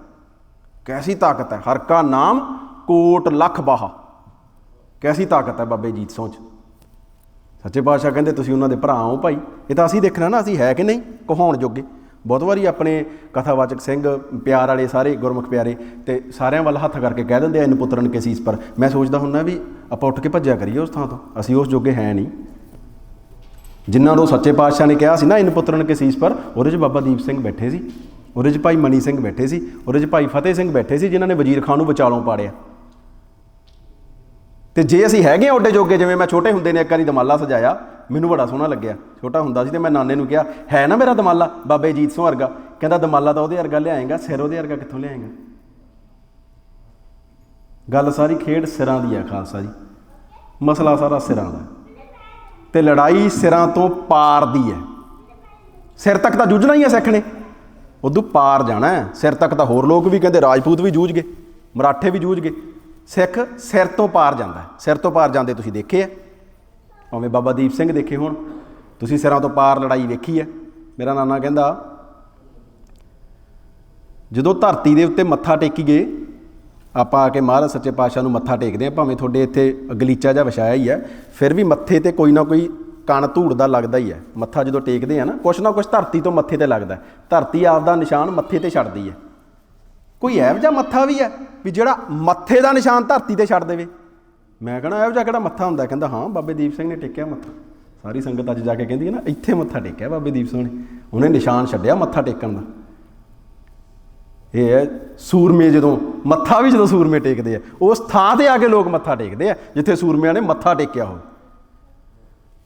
ਕੈਸੀ ਤਾਕਤ ਹੈ? ਹਰ ਕਾ ਨਾਮ ਕੋਟ ਲੱਖ ਬਾਹਾ। ਕੈਸੀ ਤਾਕਤ ਹੈ ਬਾਬੇ ਜੀਤ ਸਿੰਘ 'ਚ? ਸੱਚੇ ਪਾਤਸ਼ਾਹ ਕਹਿੰਦੇ ਤੁਸੀਂ ਉਹਨਾਂ ਦੇ ਭਰਾ ਹੋ ਭਾਈ। ਇਹ ਤਾਂ ਅਸੀਂ ਦੇਖਣਾ ਨਾ, ਅਸੀਂ ਹੈ ਕਿ ਨਹੀਂ? ਕਹਾਉਣ ਜੋਗੇ। ਬਹੁਤ ਵਾਰੀ ਆਪਣੇ ਕਥਾਵਾਚਕ ਸਿੰਘ, ਪਿਆਰ ਵਾਲੇ ਸਾਰੇ, ਗੁਰਮੁਖ ਪਿਆਰੇ ਤੇ ਸਾਰਿਆਂ ਵੱਲ ਹੱਥ ਕਰਕੇ ਕਹਿ ਦਿੰਦੇ ਆ ਇਨ ਪੁੱਤਰਨ ਕੇ ਸੀਸ ਪਰ? ਮੈਂ ਸੋਚਦਾ ਹੁੰਦਾ ਵੀ ਆਪਾਂ ਉੱਠ ਕੇ ਭੱਜਿਆ ਕਰੀਏ ਉਸ ਥਾਂ ਤੋਂ। ਅਸੀਂ ਉਸ ਜੋਗੇ ਹੈ ਨਹੀਂ। ਜਿਨ੍ਹਾਂ ਨੂੰ ਸੱਚੇ ਪਾਤਸ਼ਾਹ ਨੇ ਕਿਹਾ ਸੀ ਨਾ ਇਨ ਪੁੱਤਰਨ ਕੇ ਸੀਸ ਪਰ? ਉਹਦੇ 'ਚ ਬਾਬਾ ਦੀਪ ਸਿੰਘ ਬੈਠੇ ਸੀ। ਉਹਦੇ 'ਚ ਭਾਈ ਮਣੀ ਸਿੰਘ ਬੈਠੇ ਸੀ। ਉਹਦੇ 'ਚ ਭਾਈ ਫਤਿਹ ਸਿੰਘ ਬੈਠੇ ਸੀ, ਜਿਨ੍ਹਾਂ ਨੇ ਵਜ਼ੀਰ ਖਾਨ ਨੂੰ ਵਿਚਾਲੋਂ ਪਾੜਿਆ। ਤੇ ਜੇ ਅਸੀਂ ਹੈਗੇ ਆ ਓਡੇ ਜੋਗੇ, ਜਿਵੇਂ ਮੈਂ ਛੋਟੇ ਹੁੰਦੇ ਨੇ ਇੱਕ ਵਾਰੀ ਦਮਾਲਾ ਸਜਾਇਆ, ਮੈਨੂੰ ਬੜਾ ਸੋਹਣਾ ਲੱਗਿਆ। ਛੋਟਾ ਹੁੰਦਾ ਸੀ ਤੇ ਮੈਂ ਨਾਨੇ ਨੂੰ ਕਿਹਾ, ਹੈ ਨਾ ਮੇਰਾ ਦਮਾਲਾ? ਬਾਬੇ ਜੀਤ ਸਿੰਘ ਵਰਗਾ। ਕਹਿੰਦਾ, ਦਮਾਲਾ ਤਾਂ ਉਹਦੇ ਵਰਗਾ ਲਿਆਏਗਾ, ਸਿਰ ਉਹਦੇ ਵਰਗਾ ਕਿੱਥੋਂ ਲਿਆਏਗਾ? ਗੱਲ ਸਾਰੀ ਖੇਡ ਸਿਰਾਂ ਦੀ ਆ ਖਾਲਸਾ ਜੀ। ਮਸਲਾ ਸਾਰਾ ਸਿਰਾਂ ਦਾ। ਤੇ ਲੜਾਈ ਸਿਰਾਂ ਤੋਂ ਪਾਰ ਦੀ ਹੈ ਸਿਰ ਤੱਕ ਤਾਂ ਜੂਝਣਾ ਹੀ ਹੈ ਸਿੱਖ ਨੇ। ਉਦੋਂ ਪਾਰ ਜਾਣਾ ਹੈ ਸਿਰ ਤੱਕ ਤਾਂ ਹੋਰ ਲੋਕ ਵੀ ਕਹਿੰਦੇ, ਰਾਜਪੂਤ ਵੀ ਜੂਝ ਗਏ, ਮਰਾਠੇ ਵੀ ਜੂਝ ਗਏ। ਸਿੱਖ ਸਿਰ ਤੋਂ ਪਾਰ ਜਾਂਦਾ ਸਿਰ ਤੋਂ ਪਾਰ ਜਾਂਦੇ ਤੁਸੀਂ ਦੇਖੇ ਆ। ਭਾਵੇਂ ਬਾਬਾ ਦੀਪ ਸਿੰਘ ਦੇਖੇ ਹੋਣ। ਤੁਸੀਂ ਸਿਰਾਂ ਤੋਂ ਪਾਰ ਲੜਾਈ ਵੇਖੀ ਹੈ। ਮੇਰਾ ਨਾਨਾ ਕਹਿੰਦਾ, ਜਦੋਂ ਧਰਤੀ ਦੇ ਉੱਤੇ ਮੱਥਾ ਟੇਕੀਏ ਆਪਾਂ ਆ ਕੇ ਮਹਾਰਾਜ ਸੱਚੇ ਪਾਤਸ਼ਾਹ ਨੂੰ ਮੱਥਾ ਟੇਕਦੇ ਆ ਭਾਵੇਂ ਤੁਹਾਡੇ ਇੱਥੇ ਗਲੀਚਾ ਜਿਹਾ ਵਿਛਾਇਆ ਹੀ ਹੈ, ਫਿਰ ਵੀ ਮੱਥੇ ਤੇ ਕੋਈ ਨਾ ਕੋਈ ਕਣ ਧੂੜ ਦਾ ਲੱਗਦਾ ਹੀ ਹੈ। ਮੱਥਾ ਜਦੋਂ ਟੇਕਦੇ ਆ ਨਾ, ਕੁਛ ਨਾ ਕੁਛ ਧਰਤੀ ਤੋਂ ਮੱਥੇ ਤੇ ਲੱਗਦਾ ਧਰਤੀ ਆਪ ਦਾ ਨਿਸ਼ਾਨ ਮੱਥੇ ਤੇ ਛੱਡਦੀ ਹੈ। ਕੋਈ ਐਵ ਜਿਹਾ ਮੱਥਾ ਵੀ ਹੈ ਵੀ ਜਿਹੜਾ ਮੱਥੇ ਦਾ ਨਿਸ਼ਾਨ ਧਰਤੀ ਤੇ ਛੱਡ ਦੇਵੇ? ਮੈਂ ਕਹਣਾ ਐਵ ਜਿਹਾ ਕਿਹੜਾ ਮੱਥਾ ਹੁੰਦਾ? ਕਹਿੰਦਾ, ਹਾਂ, ਬਾਬੇ ਦੀਪ ਸਿੰਘ ਨੇ ਟੇਕਿਆ ਮੱਥਾ। ਸਾਰੀ ਸੰਗਤ ਅੱਜ ਜਾ ਕੇ ਕਹਿੰਦੀ ਹੈ ਨਾ, ਇੱਥੇ ਮੱਥਾ ਟੇਕਿਆ ਬਾਬੇ ਦੀਪ ਸਿੰਘ ਨੇ। ਉਹਨੇ ਨਿਸ਼ਾਨ ਛੱਡਿਆ ਮੱਥਾ ਟੇਕਣ ਦਾ। ਇਹ ਹੈ ਸੂਰਮੇ ਜਦੋਂ, ਮੱਥਾ ਵੀ ਜਦੋਂ ਸੂਰਮੇ ਟੇਕਦੇ ਆ, ਉਸ ਥਾਂ ਤੇ ਆ ਕੇ ਲੋਕ ਮੱਥਾ ਟੇਕਦੇ ਆ, ਜਿੱਥੇ ਸੂਰਮਿਆਂ ਨੇ ਮੱਥਾ ਟੇਕਿਆ ਹੋਵੇ।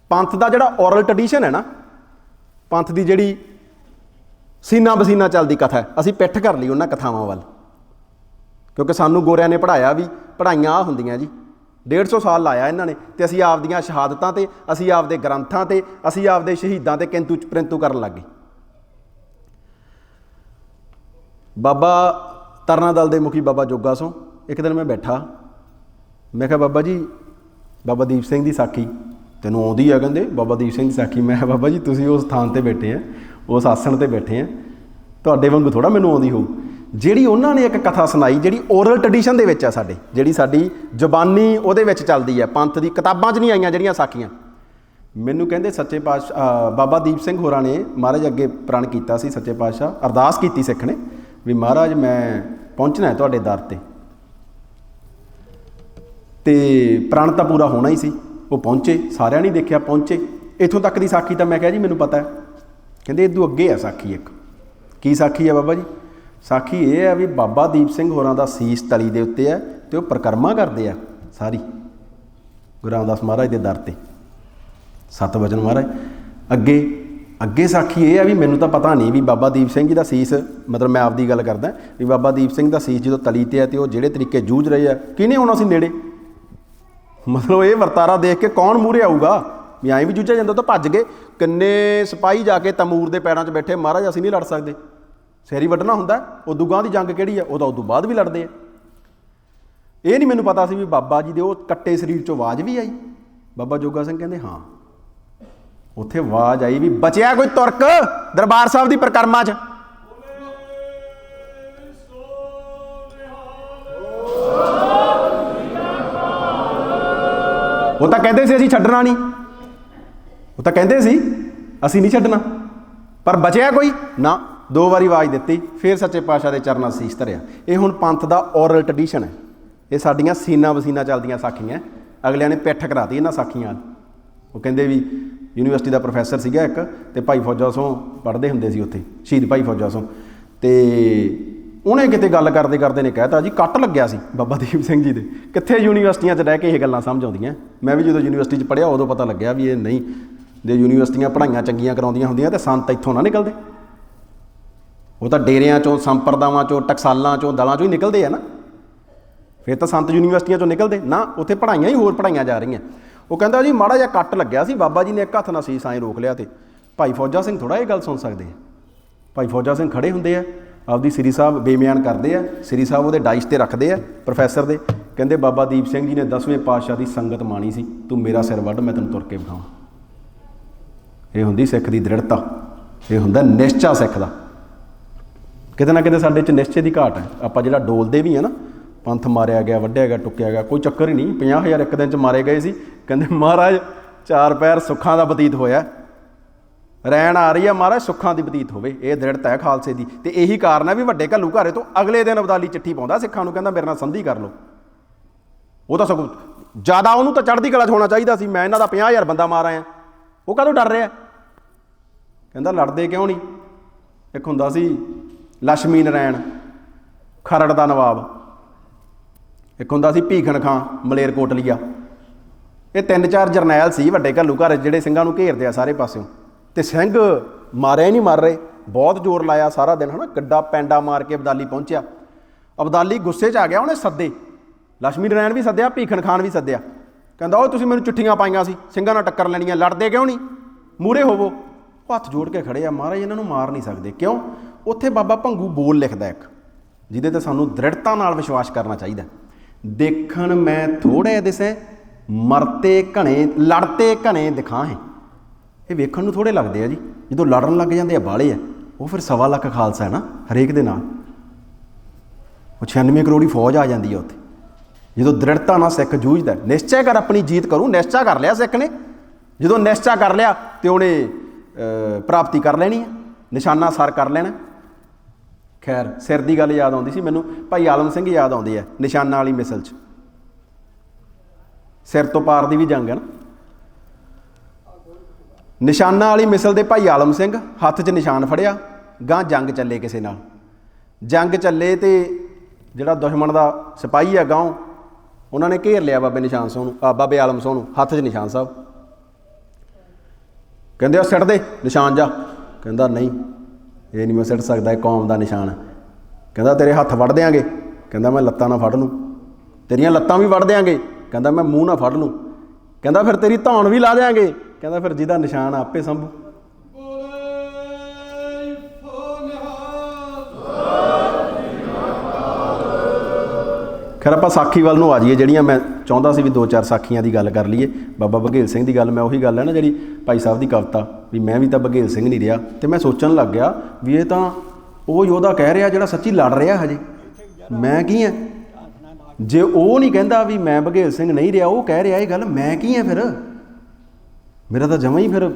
ਪੰਥ ਦਾ ਜਿਹੜਾ ਔਰਲ ਟ੍ਰੈਡੀਸ਼ਨ ਹੈ ਨਾ, ਪੰਥ ਦੀ ਜਿਹੜੀ ਸੀਨਾ ਬਸੀਨਾ ਚੱਲਦੀ ਕਥਾ ਅਸੀਂ ਪਿੱਠ ਕਰ ਲਈ ਉਹਨਾਂ ਕਥਾਵਾਂ ਵੱਲ। ਕਿਉਂਕਿ ਸਾਨੂੰ ਗੋਰਿਆਂ ਨੇ ਪੜਾਇਆ ਵੀ ਪੜਾਈਆਂ ਆ ਹੁੰਦੀਆਂ ਜੀ। 150 ਸਾਲ ਲਾਇਆ ਇਹਨਾਂ ਨੇ ਤੇ ਅਸੀਂ ਆਪਦੀਆਂ ਸ਼ਹਾਦਤਾਂ ਤੇ, ਅਸੀਂ ਆਪਦੇ ਗ੍ਰੰਥਾਂ ਤੇ, ਅਸੀਂ ਆਪਦੇ ਸ਼ਹੀਦਾਂ ਤੇ ਕਿੰਤੂ ਪਰੰਤੂ ਕਰਨ ਲੱਗ ਗਏ। ਬਾਬਾ ਤਰਨਾ ਦਲ ਦੇ ਮੁਖੀ ਬਾਬਾ ਜੋਗਾ ਸੋਂ ਇੱਕ ਦਿਨ ਮੈਂ ਬੈਠਾ। ਮੈਂ ਕਿਹਾ, ਬਾਬਾ ਜੀ, ਬਾਬਾ ਦੀਪ ਸਿੰਘ ਦੀ ਸਾਖੀ। ਤੈਨੂੰ ਆਉਂਦੀ ਆ ਕਹਿੰਦੇ, ਬਾਬਾ ਦੀਪ ਸਿੰਘ ਦੀ ਸਾਖੀ। ਮੈਂ ਬਾਬਾ ਜੀ, ਤੁਸੀਂ ਉਸ ਥਾਂ ਤੇ ਬੈਠੇ ਆ। ਉਸ ਆਸਣ ਤੇ ਬੈਠੇ ਆ। ਤੁਹਾਡੇ ਵਾਂਗੂ ਥੋੜਾ ਮੈਨੂੰ ਆਉਂਦੀ ਹੋਊ। ਜਿਹੜੀ ਉਹਨਾਂ ਨੇ ਇੱਕ ਕਥਾ ਸੁਣਾਈ, ਜਿਹੜੀ ਓਰਲ ਟ੍ਰੈਡੀਸ਼ਨ ਦੇ ਵਿੱਚ ਆ ਸਾਡੇ, ਜਿਹੜੀ ਸਾਡੀ ਜ਼ੁਬਾਨੀ ਉਹਦੇ ਵਿੱਚ ਚੱਲਦੀ ਹੈ ਪੰਥ ਦੀ ਕਿਤਾਬਾਂ 'ਚ ਨਹੀਂ ਆਈਆਂ ਜਿਹੜੀਆਂ ਸਾਖੀਆਂ। ਮੈਨੂੰ ਕਹਿੰਦੇ ਸੱਚੇ ਪਾਤਸ਼ਾਹ ਬਾਬਾ ਦੀਪ ਸਿੰਘ ਹੋਰਾਂ ਨੇ ਮਹਾਰਾਜ ਅੱਗੇ ਪ੍ਰਣ ਕੀਤਾ ਸੀ, ਸੱਚੇ ਪਾਤਸ਼ਾਹ, ਅਰਦਾਸ ਕੀਤੀ ਸਿੱਖ ਨੇ, ਵੀ ਮਹਾਰਾਜ ਮੈਂ ਪਹੁੰਚਣਾ ਹੈ ਤੁਹਾਡੇ ਦਰ ਤੇ। ਤੇ ਪ੍ਰਣ ਤਾਂ ਪੂਰਾ ਹੋਣਾ ਹੀ ਸੀ, ਉਹ ਪਹੁੰਚੇ, ਸਾਰਿਆਂ ਨੇ ਦੇਖਿਆ ਪਹੁੰਚੇ। ਇੱਥੋਂ ਤੱਕ ਦੀ ਸਾਖੀ ਤਾਂ ਮੈਂ ਕਿਹਾ ਜੀ, ਮੈਨੂੰ ਪਤਾ ਹੈ। ਕਹਿੰਦੇ ਇਦੋਂ ਅੱਗੇ ਆ ਸਾਖੀ ਇੱਕ। ਕੀ ਸਾਖੀ ਆ ਬਾਬਾ ਜੀ? ਸਾਖੀ ਇਹ ਆ ਵੀ ਬਾਬਾ ਦੀਪ ਸਿੰਘ ਹੋਰਾਂ ਦਾ ਸੀਸ ਤਲੀ ਦੇ ਉੱਤੇ ਹੈ ਤੇ ਉਹ ਪ੍ਰਕਰਮਾ ਕਰਦੇ ਆ, ਸਾਰੀ। ਗੁਰੂ ਰਾਮਦਾਸ ਮਹਾਰਾਜ ਦੇ ਦਰ ਤੇ। ਸਤ ਵਚਨ ਮਹਾਰਾਜ, ਅੱਗੇ ਅੱਗੇ ਸਾਖੀ ਇਹ ਆ ਵੀ ਮੈਨੂੰ ਤਾਂ ਪਤਾ ਨਹੀਂ ਵੀ ਬਾਬਾ ਦੀਪ ਸਿੰਘ ਜੀ ਦਾ ਸੀਸ, ਮਤਲਬ ਮੈਂ ਆਪਦੀ ਗੱਲ ਕਰਦਾ, ਵੀ ਬਾਬਾ ਦੀਪ ਸਿੰਘ ਦਾ ਸੀਸ ਜਦੋਂ ਤਲੀ ਤੇ ਆ ਤੇ ਉਹ ਜਿਹੜੇ ਤਰੀਕੇ ਜੂਝ ਰਹੇ ਆ, ਕਿਹਨੇ ਆਉਣਾ ਸੀ ਨੇੜੇ? ਮਤਲਬ ਇਹ ਵਰਤਾਰਾ ਦੇਖ ਕੇ ਕੌਣ ਮੂਹਰੇ ਆਊਗਾ? ਵੀ ਐਂ ਵੀ ਜੂਝਿਆ ਜਾਂਦਾ ਤਾਂ ਭੱਜ ਗਏ। ਕਿੰਨੇ ਸਿਪਾਹੀ ਜਾ ਕੇ ਤਮੂਰ ਦੇ ਪੈਰਾਂ 'ਚ ਬੈਠੇ, ਮਹਾਰਾਜ ਅਸੀਂ ਨਹੀਂ ਲੜ ਸਕਦੇ। ਸਹਿਰੀ ਵੱਢਣਾ ਹੁੰਦਾ ਉਹ ਦੁਗਾਂ ਦੀ ਜੰਗ ਕਿਹੜੀ ਆ ਉਹ ਤਾਂ ਉਦੋਂ ਬਾਅਦ ਵੀ ਲੜਦੇ ਆ। ਇਹ ਨਹੀਂ ਮੈਨੂੰ ਪਤਾ ਸੀ ਵੀ ਬਾਬਾ ਜੀ ਦੇ ਉਹ ਕੱਟੇ ਸਰੀਰ 'ਚੋਂ ਆਵਾਜ਼ ਵੀ ਆਈ। ਬਾਬਾ ਜੋਗਾ ਸਿੰਘ ਕਹਿੰਦੇ, ਹਾਂ। ਉੱਥੇ ਆਵਾਜ਼ ਆਈ ਵੀ ਬਚਿਆ ਕੋਈ ਤੁਰਕ ਦਰਬਾਰ ਸਾਹਿਬ ਦੀ ਪ੍ਰਕਰਮਾ 'ਚ? ਉਹ ਤਾਂ ਕਹਿੰਦੇ ਸੀ ਅਸੀਂ ਛੱਡਣਾ ਨਹੀਂ। ਉਹ ਤਾਂ ਕਹਿੰਦੇ ਸੀ, ਅਸੀਂ ਨਹੀਂ ਛੱਡਣਾ। ਪਰ ਬਚਿਆ ਕੋਈ? ਨਾ, ਦੋ ਵਾਰੀ ਆਵਾਜ਼ ਦਿੱਤੀ, ਫਿਰ ਸੱਚੇ ਪਾਤਸ਼ਾਹ ਦੇ ਚਰਨਾਂ ਸੀਸ ਧਰਿਆ। ਇਹ ਹੁਣ ਪੰਥ ਦਾ ਔਰਲ ਟ੍ਰੈਡੀਸ਼ਨ ਹੈ। ਇਹ ਸਾਡੀਆਂ ਸੀਨਾ ਵਸੀਨਾ ਚੱਲਦੀਆਂ ਸਾਖੀਆਂ ਅਗਲਿਆਂ ਨੇ ਪਿੱਠ ਕਰਾਤੀ ਇਹਨਾਂ ਸਾਖੀਆਂ ਉਹ ਕਹਿੰਦੇ ਵੀ ਯੂਨੀਵਰਸਿਟੀ ਦਾ ਪ੍ਰੋਫੈਸਰ ਸੀਗਾ ਇੱਕ, ਤੇ ਭਾਈ ਫੌਜਾ ਸੋਂ ਪੜ੍ਹਦੇ ਹੁੰਦੇ ਸੀ ਉੱਥੇ, ਸ਼ਹੀਦ ਭਾਈ ਫੌਜਾ ਸੋਂ ਤੇ ਉਹਨੇ ਕਿਤੇ ਗੱਲ ਕਰਦੇ ਕਰਦੇ ਨੇ ਕਹਿਤਾ ਜੀ, ਕੱਟ ਲੱਗਿਆ ਸੀ ਬਾਬਾ ਦੀਪ ਸਿੰਘ ਜੀ ਦੇ। ਕਿੱਥੇ ਯੂਨੀਵਰਸਿਟੀਆਂ 'ਚ ਰਹਿ ਕੇ ਇਹ ਗੱਲਾਂ ਸਮਝ ਆਉਂਦੀਆਂ? ਮੈਂ ਵੀ ਜਦੋਂ ਯੂਨੀਵਰਸਿਟੀ 'ਚ ਪੜ੍ਹਿਆ, ਉਦੋਂ ਪਤਾ ਲੱਗਿਆ ਵੀ ਇਹ ਨਹੀਂ। ਜੇ ਯੂਨੀਵਰਸਿਟੀਆਂ ਪੜ੍ਹਾਈਆਂ ਚੰਗੀਆਂ ਕਰਾਉਂਦੀਆਂ ਹੁੰਦੀਆਂ ਤੇ ਸੰਤ ਇੱਥੋਂ ਨਾ ਨਿਕਲਦੇ। ਉਹ ਤਾਂ ਡੇਰਿਆਂ ਚੋਂ, ਸੰਪਰਦਾਵਾਂ ਚੋਂ, ਟਕਸਾਲਾਂ ਚੋਂ, ਦਲਾਂ ਚੋਂ ਹੀ ਨਿਕਲਦੇ ਆ ਨਾ। ਫਿਰ ਤਾਂ ਸੰਤ ਯੂਨੀਵਰਸਿਟੀਆਂ ਚੋਂ ਨਿਕਲਦੇ। ਨਾ, ਉੱਥੇ ਪੜ੍ਹਾਈਆਂ ਹੀ ਹੋਰ ਪੜ੍ਹਾਈਆਂ ਜਾ ਰਹੀਆਂ। ਉਹ ਕਹਿੰਦਾ ਜੀ, ਮਾੜਾ ਜਿਹਾ ਕੱਟ ਲੱਗਿਆ ਸੀ। ਬਾਬਾ ਜੀ ਨੇ ਇੱਕ ਹੱਥ ਨਾਲ ਸੀਸ ਐਂ ਰੋਕ ਲਿਆ ਤੇ ਭਾਈ ਫੌਜਾ ਸਿੰਘ ਥੋੜਾ ਇਹ ਗੱਲ ਸੁਣ ਸਕਦੇ ਆ। ਭਾਈ ਫੌਜਾ ਸਿੰਘ ਖੜੇ ਹੁੰਦੇ ਆ। ਆਪਦੀ ਸ੍ਰੀ ਸਾਹਿਬ ਬੇਮਿਆਨ ਕਰਦੇ ਆ। ਸ੍ਰੀ ਸਾਹਿਬ ਉਹਦੇ ਡਾਈਸ ਤੇ ਰੱਖਦੇ ਆ, ਪ੍ਰੋਫੈਸਰ ਦੇ। ਕਹਿੰਦੇ, ਬਾਬਾ ਦੀਪ ਸਿੰਘ ਜੀ ਨੇ 10ਵੇਂ ਪਾਤਸ਼ਾਹ ਦੀ ਸੰਗਤ ਮਾਣੀ ਸੀ। ਤੂੰ ਮੇਰਾ ਸਿਰ ਵੱਢ, ਮੈਂ ਤੈਨੂੰ ਤੁਰ ਕੇ ਵਿਖਾਵਾਂ ਇਹ ਹੁੰਦੀ ਸਿੱਖ ਦੀ ਦ੍ਰਿੜਤਾ। ਇਹ ਹੁੰਦਾ ਨਿਸ਼ਚਾ ਸਿੱਖ ਦਾ। ਕਿਤੇ ਨਾ ਕਿਤੇ ਸਾਡੇ ਚ ਨਿਸ਼ਚੇ ਦੀ ਘਾਟ ਹੈ। ਆਪਾਂ ਜਿਹੜਾ ਡੋਲਦੇ ਵੀ ਆ ਨਾ, ਪੰਥ ਮਾਰਿਆ ਗਿਆ, ਵੱਢਿਆ ਗਿਆ, ਟੁੱਕਿਆ ਗਿਆ, ਕੋਈ ਚੱਕਰ ਹੀ ਨਹੀਂ। 50000 ਇੱਕ ਦਿਨ ਚ ਮਾਰੇ ਗਏ ਸੀ। ਕਹਿੰਦੇ, ਮਹਾਰਾਜ, ਚਾਰ ਪੈਰ ਸੁੱਖਾਂ ਦਾ ਬਤੀਤ ਹੋਇਆ ਰਹਿਣ ਆ ਰਹੀ ਹੈ ਮਹਾਰਾਜ, ਸੁੱਖਾਂ ਦੀ ਬਤੀਤ ਹੋਵੇ। ਇਹ ਦ੍ਰਿੜਤਾ ਹੈ ਖਾਲਸੇ ਦੀ। ਤੇ ਇਹੀ ਕਾਰਨ ਹੈ ਵੀ ਵੱਡੇ ਘੱਲੂ ਘਾਰੇ ਤੋਂ ਅਗਲੇ ਦਿਨ ਅਬਦਾਲੀ ਚਿੱਠੀ ਪਾਉਂਦਾ ਸਿੱਖਾਂ ਨੂੰ, ਕਹਿੰਦਾ, ਮੇਰੇ ਨਾਲ ਸੰਧੀ ਕਰ ਲਓ। ਉਹ ਤਾਂ ਸਗੋਂ ਜ਼ਿਆਦਾ ਉਹਨੂੰ ਤਾਂ ਚੜ੍ਹਦੀ ਕਲਾ 'ਚ ਹੋਣਾ ਚਾਹੀਦਾ ਸੀ। ਮੈਂ ਇਹਨਾਂ ਦਾ 50000 ਬੰਦਾ ਮਾਰ ਆਇਆ। ਉਹ ਕਾਹਦੋਂ ਡਰ ਰਿਹਾ? ਕਹਿੰਦਾ ਲੜਦੇ ਕਿਉਂ ਨਹੀਂ? ਇੱਕ ਹੁੰਦਾ ਸੀ ਲక్ష్ਮੀ ਨਰਾਇਣ ਖਰੜ ਦਾ ਨਵਾਬ। ਇੱਕ ਹੁੰਦਾ ਸੀ ਭੀਖਣ ਖਾਂ ਮਲੇਰਕੋਟਲੀਆ ਇਹ ਤਿੰਨ ਚਾਰ ਜਰਨੈਲ ਸੀ, ਵੱਡੇ ਘੱਲੂ ਘਰ ਜਿਹੜੇ ਸਿੰਘਾਂ ਨੂੰ ਘੇਰਦੇ ਆ ਸਾਰੇ ਪਾਸਿਓਂ। ਤੇ ਸਿੰਘ ਮਾਰਿਆ ਨਹੀਂ ਮਰ ਰਹੇ, ਬਹੁਤ ਜ਼ੋਰ ਲਾਇਆ ਸਾਰਾ ਦਿਨ, ਹਨਾ? ਕਿੱਡਾ ਪੈਂਡਾ ਮਾਰ ਕੇ ਅਬਦਾਲੀ ਪਹੁੰਚਿਆ। ਅਬਦਾਲੀ ਗੁੱਸੇ 'ਚ ਆ ਗਿਆ, ਉਹਨੇ ਸੱਦੇ। ਲక్ష్ਮੀ ਨਰਾਇਣ ਵੀ ਸੱਦਿਆ, ਭੀਖਣ ਖਾਂ ਵੀ ਸੱਦਿਆ। ਕਹਿੰਦਾ ਉਹ ਤੁਸੀਂ ਮੈਨੂੰ ਚਿੱਠੀਆਂ ਪਾਈਆਂ ਸੀ, ਸਿੰਘਾਂ ਨਾਲ ਟੱਕਰ ਲੈਣੀਆਂ, ਲੜਦੇ ਕਿਉਂ ਨਹੀਂ? ਮੂਰੇ ਹੋਵੋ। ਉਹ ਹੱਥ ਜੋੜ ਕੇ ਖੜੇ ਆ, ਮਹਾਰਾਜ, ਇਹਨਾਂ ਨੂੰ ਮਾਰ ਨਹੀਂ ਸਕਦੇ। ਕਿਉਂ? ਉੱਥੇ ਬਾਬਾ ਭੰਗੂ ਬੋਲ ਲਿਖਦਾ ਇੱਕ, ਜਿਹਦੇ ਤੇ ਸਾਨੂੰ ਦ੍ਰਿੜਤਾ ਨਾਲ ਵਿਸ਼ਵਾਸ ਕਰਨਾ ਚਾਹੀਦਾ। ਦੇਖਣ ਮੈਂ ਥੋੜੇ ਦਿਸੇ, ਮਰਤੇ ਘਣੇ, ਲੜਤੇ ਘਣੇ ਦਿਖਾਹੇ ਇਹ ਵੇਖਣ ਨੂੰ ਥੋੜੇ ਲੱਗਦੇ ਆ ਜੀ। ਜਦੋਂ ਲੜਨ ਲੱਗ ਜਾਂਦੇ ਆ ਬਾਲੇ ਆ, ਉਹ ਫਿਰ ਸਵਾ ਲੱਖ ਖਾਲਸਾ ਹੈ ਨਾ, ਹਰੇਕ ਦੇ ਨਾਲ। ਉਹ 96 ਕਰੋੜੀ ਫੌਜ ਆ ਜਾਂਦੀ ਆ ਉੱਥੇ। ਜਦੋਂ ਦ੍ਰਿੜਤਾ ਨਾਲ ਸਿੱਖ ਜੂਝਦਾ ਨਿਸ਼ਚੈ ਕਰ ਆਪਣੀ ਜੀਤ ਕਰੂ, ਨਿਸ਼ਚਾ ਕਰ ਲਿਆ ਸਿੱਖ ਨੇ। ਜਦੋਂ ਨਿਸ਼ਚਾ ਕਰ ਲਿਆ ਤੇ ਉਹਨੇ ਪ੍ਰਾਪਤੀ ਕਰ ਲੈਣੀ ਹੈ, ਨਿਸ਼ਾਨਾ ਸਰ ਕਰ ਲੈਣਾ ਖੈਰ, ਸਿਰ ਦੀ ਗੱਲ ਯਾਦ ਆਉਂਦੀ ਸੀ ਮੈਨੂੰ, ਭਾਈ ਆਲਮ ਸਿੰਘ ਯਾਦ ਆਉਂਦੇ ਆ, ਨਿਸ਼ਾਨਾ ਵਾਲੀ ਮਿਸਲ 'ਚ। ਸਿਰ ਤੋਂ ਪਾਰ ਦੀ ਵੀ ਜੰਗ ਹੈ ਨਾ। ਨਿਸ਼ਾਨਾ ਵਾਲੀ ਮਿਸਲ ਦੇ ਭਾਈ ਆਲਮ ਸਿੰਘ ਹੱਥ 'ਚ ਨਿਸ਼ਾਨ ਫੜਿਆ ਗਾਂ ਜੰਗ ਚੱਲੇ ਕਿਸੇ ਨਾਲ। ਜੰਗ ਚੱਲੇ ਤੇ ਜਿਹੜਾ ਦੁਸ਼ਮਣ ਦਾ ਸਿਪਾਹੀ ਆ ਗਾਂ ਉਹਨਾਂ ਨੇ ਘੇਰ ਲਿਆ ਬਾਬੇ ਨਿਸ਼ਾਨ ਸਿੰਘ ਨੂੰ ਆ ਬਾਬੇ ਆਲਮ ਸਿੰਘ ਨੂੰ, ਹੱਥ 'ਚ ਨਿਸ਼ਾਨ ਸਾਹਿਬ। ਕਹਿੰਦੇ, ਉਹ ਸਿੱਟ ਦੇ, ਨਿਸ਼ਾਨ ਜਾ। ਕਹਿੰਦਾ, ਨਹੀਂ, ਇਹ ਨਹੀਂ ਮੈਂ ਸਿੱਟ ਸਕਦਾ, ਇਹ ਕੌਮ ਦਾ ਨਿਸ਼ਾਨ ਕਹਿੰਦਾ, ਤੇਰੇ ਹੱਥ ਵੱਢ ਦਿਆਂਗੇ। ਕਹਿੰਦਾ, ਮੈਂ ਲੱਤਾਂ ਨਾ ਫੜ ਲੂੰ। ਤੇਰੀਆਂ ਲੱਤਾਂ ਵੀ ਵੱਢ ਦਿਆਂਗੇ। ਕਹਿੰਦਾ, ਮੈਂ ਮੂੰਹ ਨਾ ਫੜ ਲੂੰ। ਕਹਿੰਦਾ, ਫਿਰ ਤੇਰੀ ਧੌਣ ਵੀ ਲਾ ਦਿਆਂਗੇ। ਕਹਿੰਦਾ, ਫਿਰ ਜਿਹਦਾ ਨਿਸ਼ਾਨ ਆਪੇ ਸੰਭੂ। ਖੈਰ ਆਪਾਂ ਸਾਖੀ ਵੱਲ ਨੂੰ ਆ ਜਾਈਏ, ਜਿਹੜੀਆਂ ਮੈਂ ਚਾਹੁੰਦਾ ਸੀ ਵੀ ਦੋ ਚਾਰ ਸਾਖੀਆਂ ਦੀ ਗੱਲ ਕਰ ਲਈਏ। ਬਾਬਾ ਬਘੇਲ ਸਿੰਘ ਦੀ ਗੱਲ ਮੈਂ ਉਹੀ ਗੱਲ ਹੈ ਨਾ ਜਿਹੜੀ ਭਾਈ ਸਾਹਿਬ ਦੀ ਕਵਿਤਾ, ਵੀ ਮੈਂ ਵੀ ਤਾਂ ਬਘੇਲ ਸਿੰਘ ਨਹੀਂ ਰਿਹਾ। ਤੇ ਮੈਂ ਸੋਚਣ ਲੱਗ ਗਿਆ ਵੀ ਇਹ ਤਾਂ ਉਹ ਯੋਧਾ ਕਹਿ ਰਿਹਾ ਜਿਹੜਾ ਸੱਚੀ ਲੜ ਰਿਹਾ ਹਜੇ। ਮੈਂ ਕੀ ਹਾਂ? ਜੇ ਉਹ ਨਹੀਂ ਕਹਿੰਦਾ ਵੀ ਮੈਂ ਬਘੇਲ ਸਿੰਘ ਨਹੀਂ ਰਿਹਾ, ਉਹ ਕਹਿ ਰਿਹਾ ਇਹ ਗੱਲ, ਮੈਂ ਕੀ ਹਾਂ ਫਿਰ? ਮੇਰਾ ਤਾਂ ਜਮਾਂ ਹੀ ਫਿਰ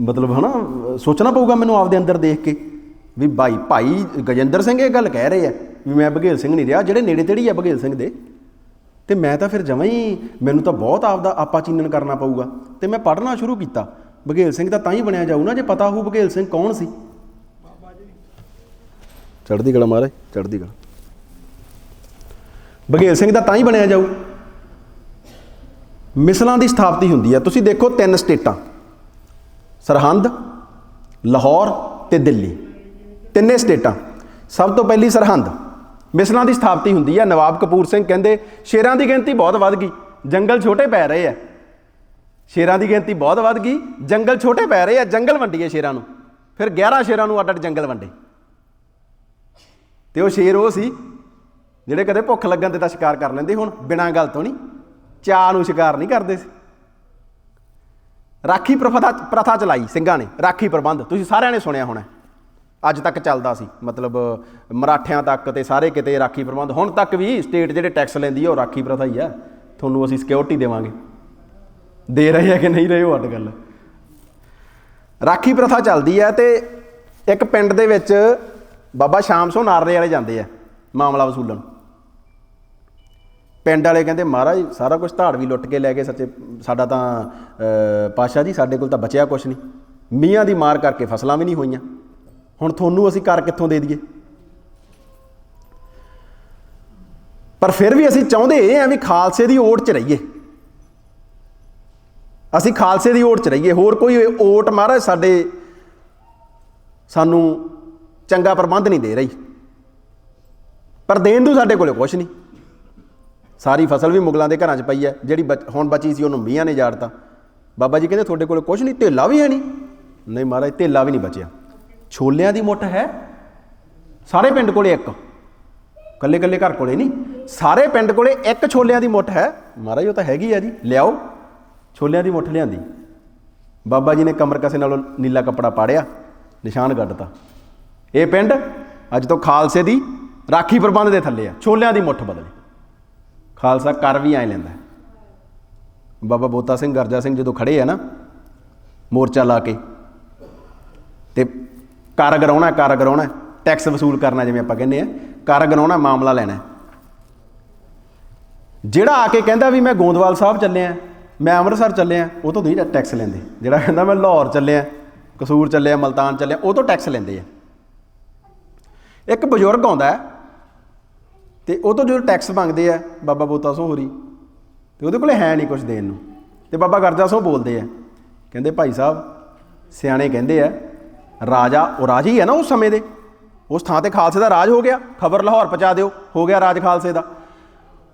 ਮਤਲਬ ਹਨਾ, ਸੋਚਣਾ ਪਊਗਾ ਮੈਨੂੰ ਆਪਦੇ ਅੰਦਰ ਦੇਖ ਕੇ। ਵੀ ਭਾਈ ਭਾਈ ਗਜਿੰਦਰ ਸਿੰਘ ਇਹ ਗੱਲ ਕਹਿ ਰਹੇ ਆ। ਵੀ ਮੈਂ ਬਘੇਲ ਸਿੰਘ ਨਹੀਂ ਰਿਹਾ, ਜਿਹੜੇ ਨੇੜੇ ਤੇੜੀ ਆ ਬਘੇਲ ਸਿੰਘ ਦੇ। ਤੇ ਮੈਂ ਤਾਂ ਫਿਰ ਜਮਾਂ ਹੀ, ਮੈਨੂੰ ਤਾਂ ਬਹੁਤ ਆਪਦਾ ਆਪਾ ਚੀਨਨ ਕਰਨਾ ਪਊਗਾ। ਤੇ ਮੈਂ ਪੜ੍ਹਨਾ ਸ਼ੁਰੂ ਕੀਤਾ। ਬਘੇਲ ਸਿੰਘ ਤਾਂ ਤਾਂ ਹੀ ਬਣਿਆ ਜਾਊ ਨਾ, ਜੇ ਪਤਾ ਹੋਊ ਬਘੇਲ ਸਿੰਘ ਕੌਣ ਸੀ। ਚੜ੍ਹਦੀ ਕਲਾ ਮਹਾਰਾਜ, ਚੜ੍ਹਦੀ ਕਲਾ। ਬਘੇਲ ਸਿੰਘ ਦਾ ਤਾਂ ਹੀ ਬਣਿਆ ਜਾਊ। ਮਿਸਲਾਂ ਦੀ ਸਥਾਪਤੀ ਹੁੰਦੀ ਹੈ ਤੁਸੀਂ ਦੇਖੋ ਤਿੰਨ ਸਟੇਟਾਂ। ਸਰਹੰਦ, ਲਾਹੌਰ ਤੇ ਦਿੱਲੀ। ਤਿੰਨੇ ਸਟੇਟਾਂ। ਸਭ ਤੋਂ ਪਹਿਲੀ ਸਰਹੰਦ। ਮਿਸਲਾਂ ਦੀ ਸਥਾਪਤੀ ਹੁੰਦੀ ਹੈ ਨਵਾਬ ਕਪੂਰ ਸਿੰਘ ਕਹਿੰਦੇ, ਸ਼ੇਰਾਂ ਦੀ ਗਿਣਤੀ ਬਹੁਤ ਵੱਧ ਗਈ, ਜੰਗਲ ਛੋਟੇ ਪੈ ਰਹੇ ਆ। ਸ਼ੇਰਾਂ ਦੀ ਗਿਣਤੀ ਬਹੁਤ ਵੱਧ ਗਈ, ਜੰਗਲ ਛੋਟੇ ਪੈ ਰਹੇ ਆ, ਜੰਗਲ ਵੰਡੀਏ ਸ਼ੇਰਾਂ ਨੂੰ। ਫਿਰ 11 ਸ਼ੇਰਾਂ ਨੂੰ ਅੱਡ ਅੱਡ ਜੰਗਲ ਵੰਡੇ। ਤੇ ਉਹ ਸ਼ੇਰ ਉਹ ਸੀ, ਜਿਹੜੇ ਕਦੇ ਭੁੱਖ ਲੱਗਣ ਤੇ ਤਾਂ ਸ਼ਿਕਾਰ ਕਰ ਲੈਂਦੇ ਹੁਣ, ਬਿਨਾਂ ਗੱਲ ਤੋਂ ਨਹੀਂ ਚਾਹ ਨੂੰ ਸ਼ਿਕਾਰ ਨਹੀਂ ਕਰਦੇ ਸੀ। ਰਾਖੀ ਪ੍ਰਥਾ ਪ੍ਰਥਾ ਚਲਾਈ ਸਿੰਘਾਂ ਨੇ, ਰਾਖੀ ਪ੍ਰਬੰਧ, ਤੁਸੀਂ ਸਾਰਿਆਂ ਨੇ ਸੁਣਿਆ ਹੋਣਾ। ਅੱਜ ਤੱਕ ਚੱਲਦਾ ਸੀ। ਮਤਲਬ ਮਰਾਠਿਆਂ ਤੱਕ ਤੇ ਸਾਰੇ ਕਿਤੇ ਰਾਖੀ ਪ੍ਰਬੰਧ। ਹੁਣ ਤੱਕ ਵੀ ਸਟੇਟ ਜਿਹੜੇ ਟੈਕਸ ਲੈਂਦੀ ਹੈ ਉਹ ਰਾਖੀ ਪ੍ਰਥਾ ਹੀ ਆ। ਤੁਹਾਨੂੰ ਅਸੀਂ ਸਿਕਿਉਰਿਟੀ ਦੇਵਾਂਗੇ। ਦੇ ਰਹੇ ਆ ਕਿ ਨਹੀਂ ਰਹੇ ਉਹ ਅੱਡ ਗੱਲ ਰਾਖੀ ਪ੍ਰਥਾ ਚੱਲਦੀ ਹੈ ਤੇ ਇੱਕ ਪਿੰਡ ਦੇ ਵਿੱਚ ਬਾਬਾ ਸ਼ਾਮ ਸੋ ਨਾਰਨੇ ਵਾਲੇ ਜਾਂਦੇ ਆ ਮਾਮਲਾ ਵਸੂਲਣ। ਪਿੰਡ ਵਾਲੇ ਕਹਿੰਦੇ ਮਹਾਰਾਜ ਸਾਰਾ ਕੁਝ ਧਾੜ ਵੀ ਲੁੱਟ ਕੇ ਲੈ ਗਏ ਸੱਚੇ। ਸਾਡਾ ਤਾਂ ਅਹ, ਪਾਸ਼ਾ ਜੀ ਸਾਡੇ ਕੋਲ ਤਾਂ ਬਚਿਆ ਕੁਝ ਨਹੀਂ। ਮੀਆਂ ਦੀ ਮਾਰ ਕਰਕੇ ਫਸਲਾਂ ਵੀ ਨਹੀਂ ਹੋਈਆਂ। ਹੁਣ ਤੁਹਾਨੂੰ ਅਸੀਂ ਕਰ ਕਿੱਥੋਂ ਦੇ ਦਈਏ? ਪਰ ਫਿਰ ਵੀ ਅਸੀਂ ਚਾਹੁੰਦੇ ਇਹ ਆ ਵੀ ਖਾਲਸੇ ਦੀ ਓਟ 'ਚ ਰਹੀਏ। ਅਸੀਂ ਖਾਲਸੇ ਦੀ ਓਟ 'ਚ ਰਹੀਏ। ਹੋਰ ਕੋਈ ਓਟ ਮਹਾਰਾਜ ਸਾਡੇ ਸਾਨੂੰ ਚੰਗਾ ਪ੍ਰਬੰਧ ਨਹੀਂ ਦੇ ਰਹੀ। ਪਰ ਦੇਣ ਨੂੰ ਸਾਡੇ ਕੋਲੇ ਕੁਝ ਨਹੀਂ। ਸਾਰੀ ਫਸਲ ਵੀ ਮੁਗਲਾਂ ਦੇ ਘਰਾਂ 'ਚ ਪਈ ਹੈ। ਜਿਹੜੀ ਬਚ- ਹੁਣ ਬਚੀ ਸੀ ਉਹਨੂੰ ਮੀਆਂ ਨੇ ਜਾੜਤਾ। ਬਾਬਾ ਜੀ ਕਹਿੰਦੇ ਤੁਹਾਡੇ ਕੋਲੇ ਕੁਝ ਨਹੀਂ, ਧੇਲਾ ਵੀ ਹੈ ਨਹੀਂ। ਨਹੀਂ ਮਹਾਰਾਜ, ਧੇਲਾ ਵੀ ਨਹੀਂ ਬਚਿਆ। ਛੋਲਿਆਂ ਦੀ ਮੁੱਠ ਹੈ। ਸਾਰੇ ਪਿੰਡ ਕੋਲੇ ਇੱਕ। ਕੱਲੇ ਕੱਲੇ ਘਰ ਕੋਲੇ ਨਹੀਂ। ਸਾਰੇ ਪਿੰਡ ਕੋਲੇ ਇੱਕ ਛੋਲਿਆਂ ਦੀ ਮੁੱਠ ਹੈ। ਮਹਾਰਾਜ, ਉਹ ਤਾਂ ਹੈਗੀ ਆ ਜੀ। ਲਿਆਓ। ਛੋਲਿਆਂ ਦੀ ਮੁੱਠ ਲਿਆਂਦੀ। ਬਾਬਾ ਜੀ ਨੇ ਕਮਰ ਕਸੇ ਨਾਲੋਂ ਨੀਲਾ ਕੱਪੜਾ ਪਾੜਿਆ। ਨਿਸ਼ਾਨ ਗੱਡਤਾ। ਇਹ ਪਿੰਡ ਅੱਜ ਤੋਂ ਖਾਲਸੇ ਦੀ ਰਾਖੀ ਪ੍ਰਬੰਧ ਦੇ ਥੱਲੇ ਆ। ਛੋਲਿਆਂ ਦੀ ਮੁੱਠ ਬਦਲੇ। ਖਾਲਸਾ ਕਰ ਵੀ ਐ ਲੈਂਦਾ। ਬਾਬਾ ਬੋਤਾ ਸਿੰਘ, ਗਰਜਾ ਸਿੰਘ ਜਦੋਂ ਖੜੇ ਆ ਨਾ, ਮੋਰਚਾ ਲਾ ਕੇ, ਤੇ ਕਰ ਗਰਾਉਣਾ ਕਰ ਗਰਾਉਣਾ ਟੈਕਸ ਵਸੂਲ ਕਰਨਾ ਜਿਵੇਂ ਆਪਾਂ ਕਹਿੰਦੇ ਆ ਕਰ ਗਰਾਉਣਾ ਮਾਮਲਾ ਲੈਣਾ ਜਿਹੜਾ ਆ ਕੇ ਕਹਿੰਦਾ ਵੀ ਮੈਂ ਗੋਂਦਵਾਲ ਸਾਹਿਬ ਚੱਲਿਆ ਮੈਂ ਅੰਮ੍ਰਿਤਸਰ ਚੱਲਿਆ ਉਹ ਤੋਂ ਨਹੀਂ ਟੈਕਸ ਲੈਂਦੇ। ਜਿਹੜਾ ਕਹਿੰਦਾ ਮੈਂ ਲਾਹੌਰ ਚੱਲਿਆ ਕਸੂਰ ਚੱਲਿਆ ਮਲਤਾਨ ਚੱਲਿਆ ਉਹ ਤੋਂ ਟੈਕਸ ਲੈਂਦੇ ਆ। ਇੱਕ ਬਜ਼ੁਰਗ ਆਉਂਦਾ ਹੈ, ਤੇ ਉਹ ਤੋਂ ਜਦੋਂ ਟੈਕਸ ਮੰਗਦੇ ਆ, ਬਾਬਾ ਬੋਤਾ ਸੋ ਹੋਰੀ, ਤੇ ਉਹਦੇ ਕੋਲੇ ਹੈ ਨਹੀਂ ਕੁਝ ਦੇਣ ਨੂੰ। ਤੇ ਬਾਬਾ ਗਰਜਾ ਸੋ ਬੋਲਦੇ ਆ, ਕਹਿੰਦੇ ਭਾਈ ਸਾਹਿਬ, ਸਿਆਣੇ ਕਹਿੰਦੇ ਆ ਰਾਜਾ ਉਹ ਰਾਜ ਹੀ ਹੈ ਨਾ ਉਸ ਸਮੇਂ ਦੇ। ਉਸ ਥਾਂ ਤੇ ਖਾਲਸੇ ਦਾ ਰਾਜ ਹੋ ਗਿਆ। ਖਬਰ ਲਾਹੌਰ ਪਹੁੰਚਾ ਦਿਓ। ਹੋ ਗਿਆ ਰਾਜ ਖਾਲਸੇ ਦਾ।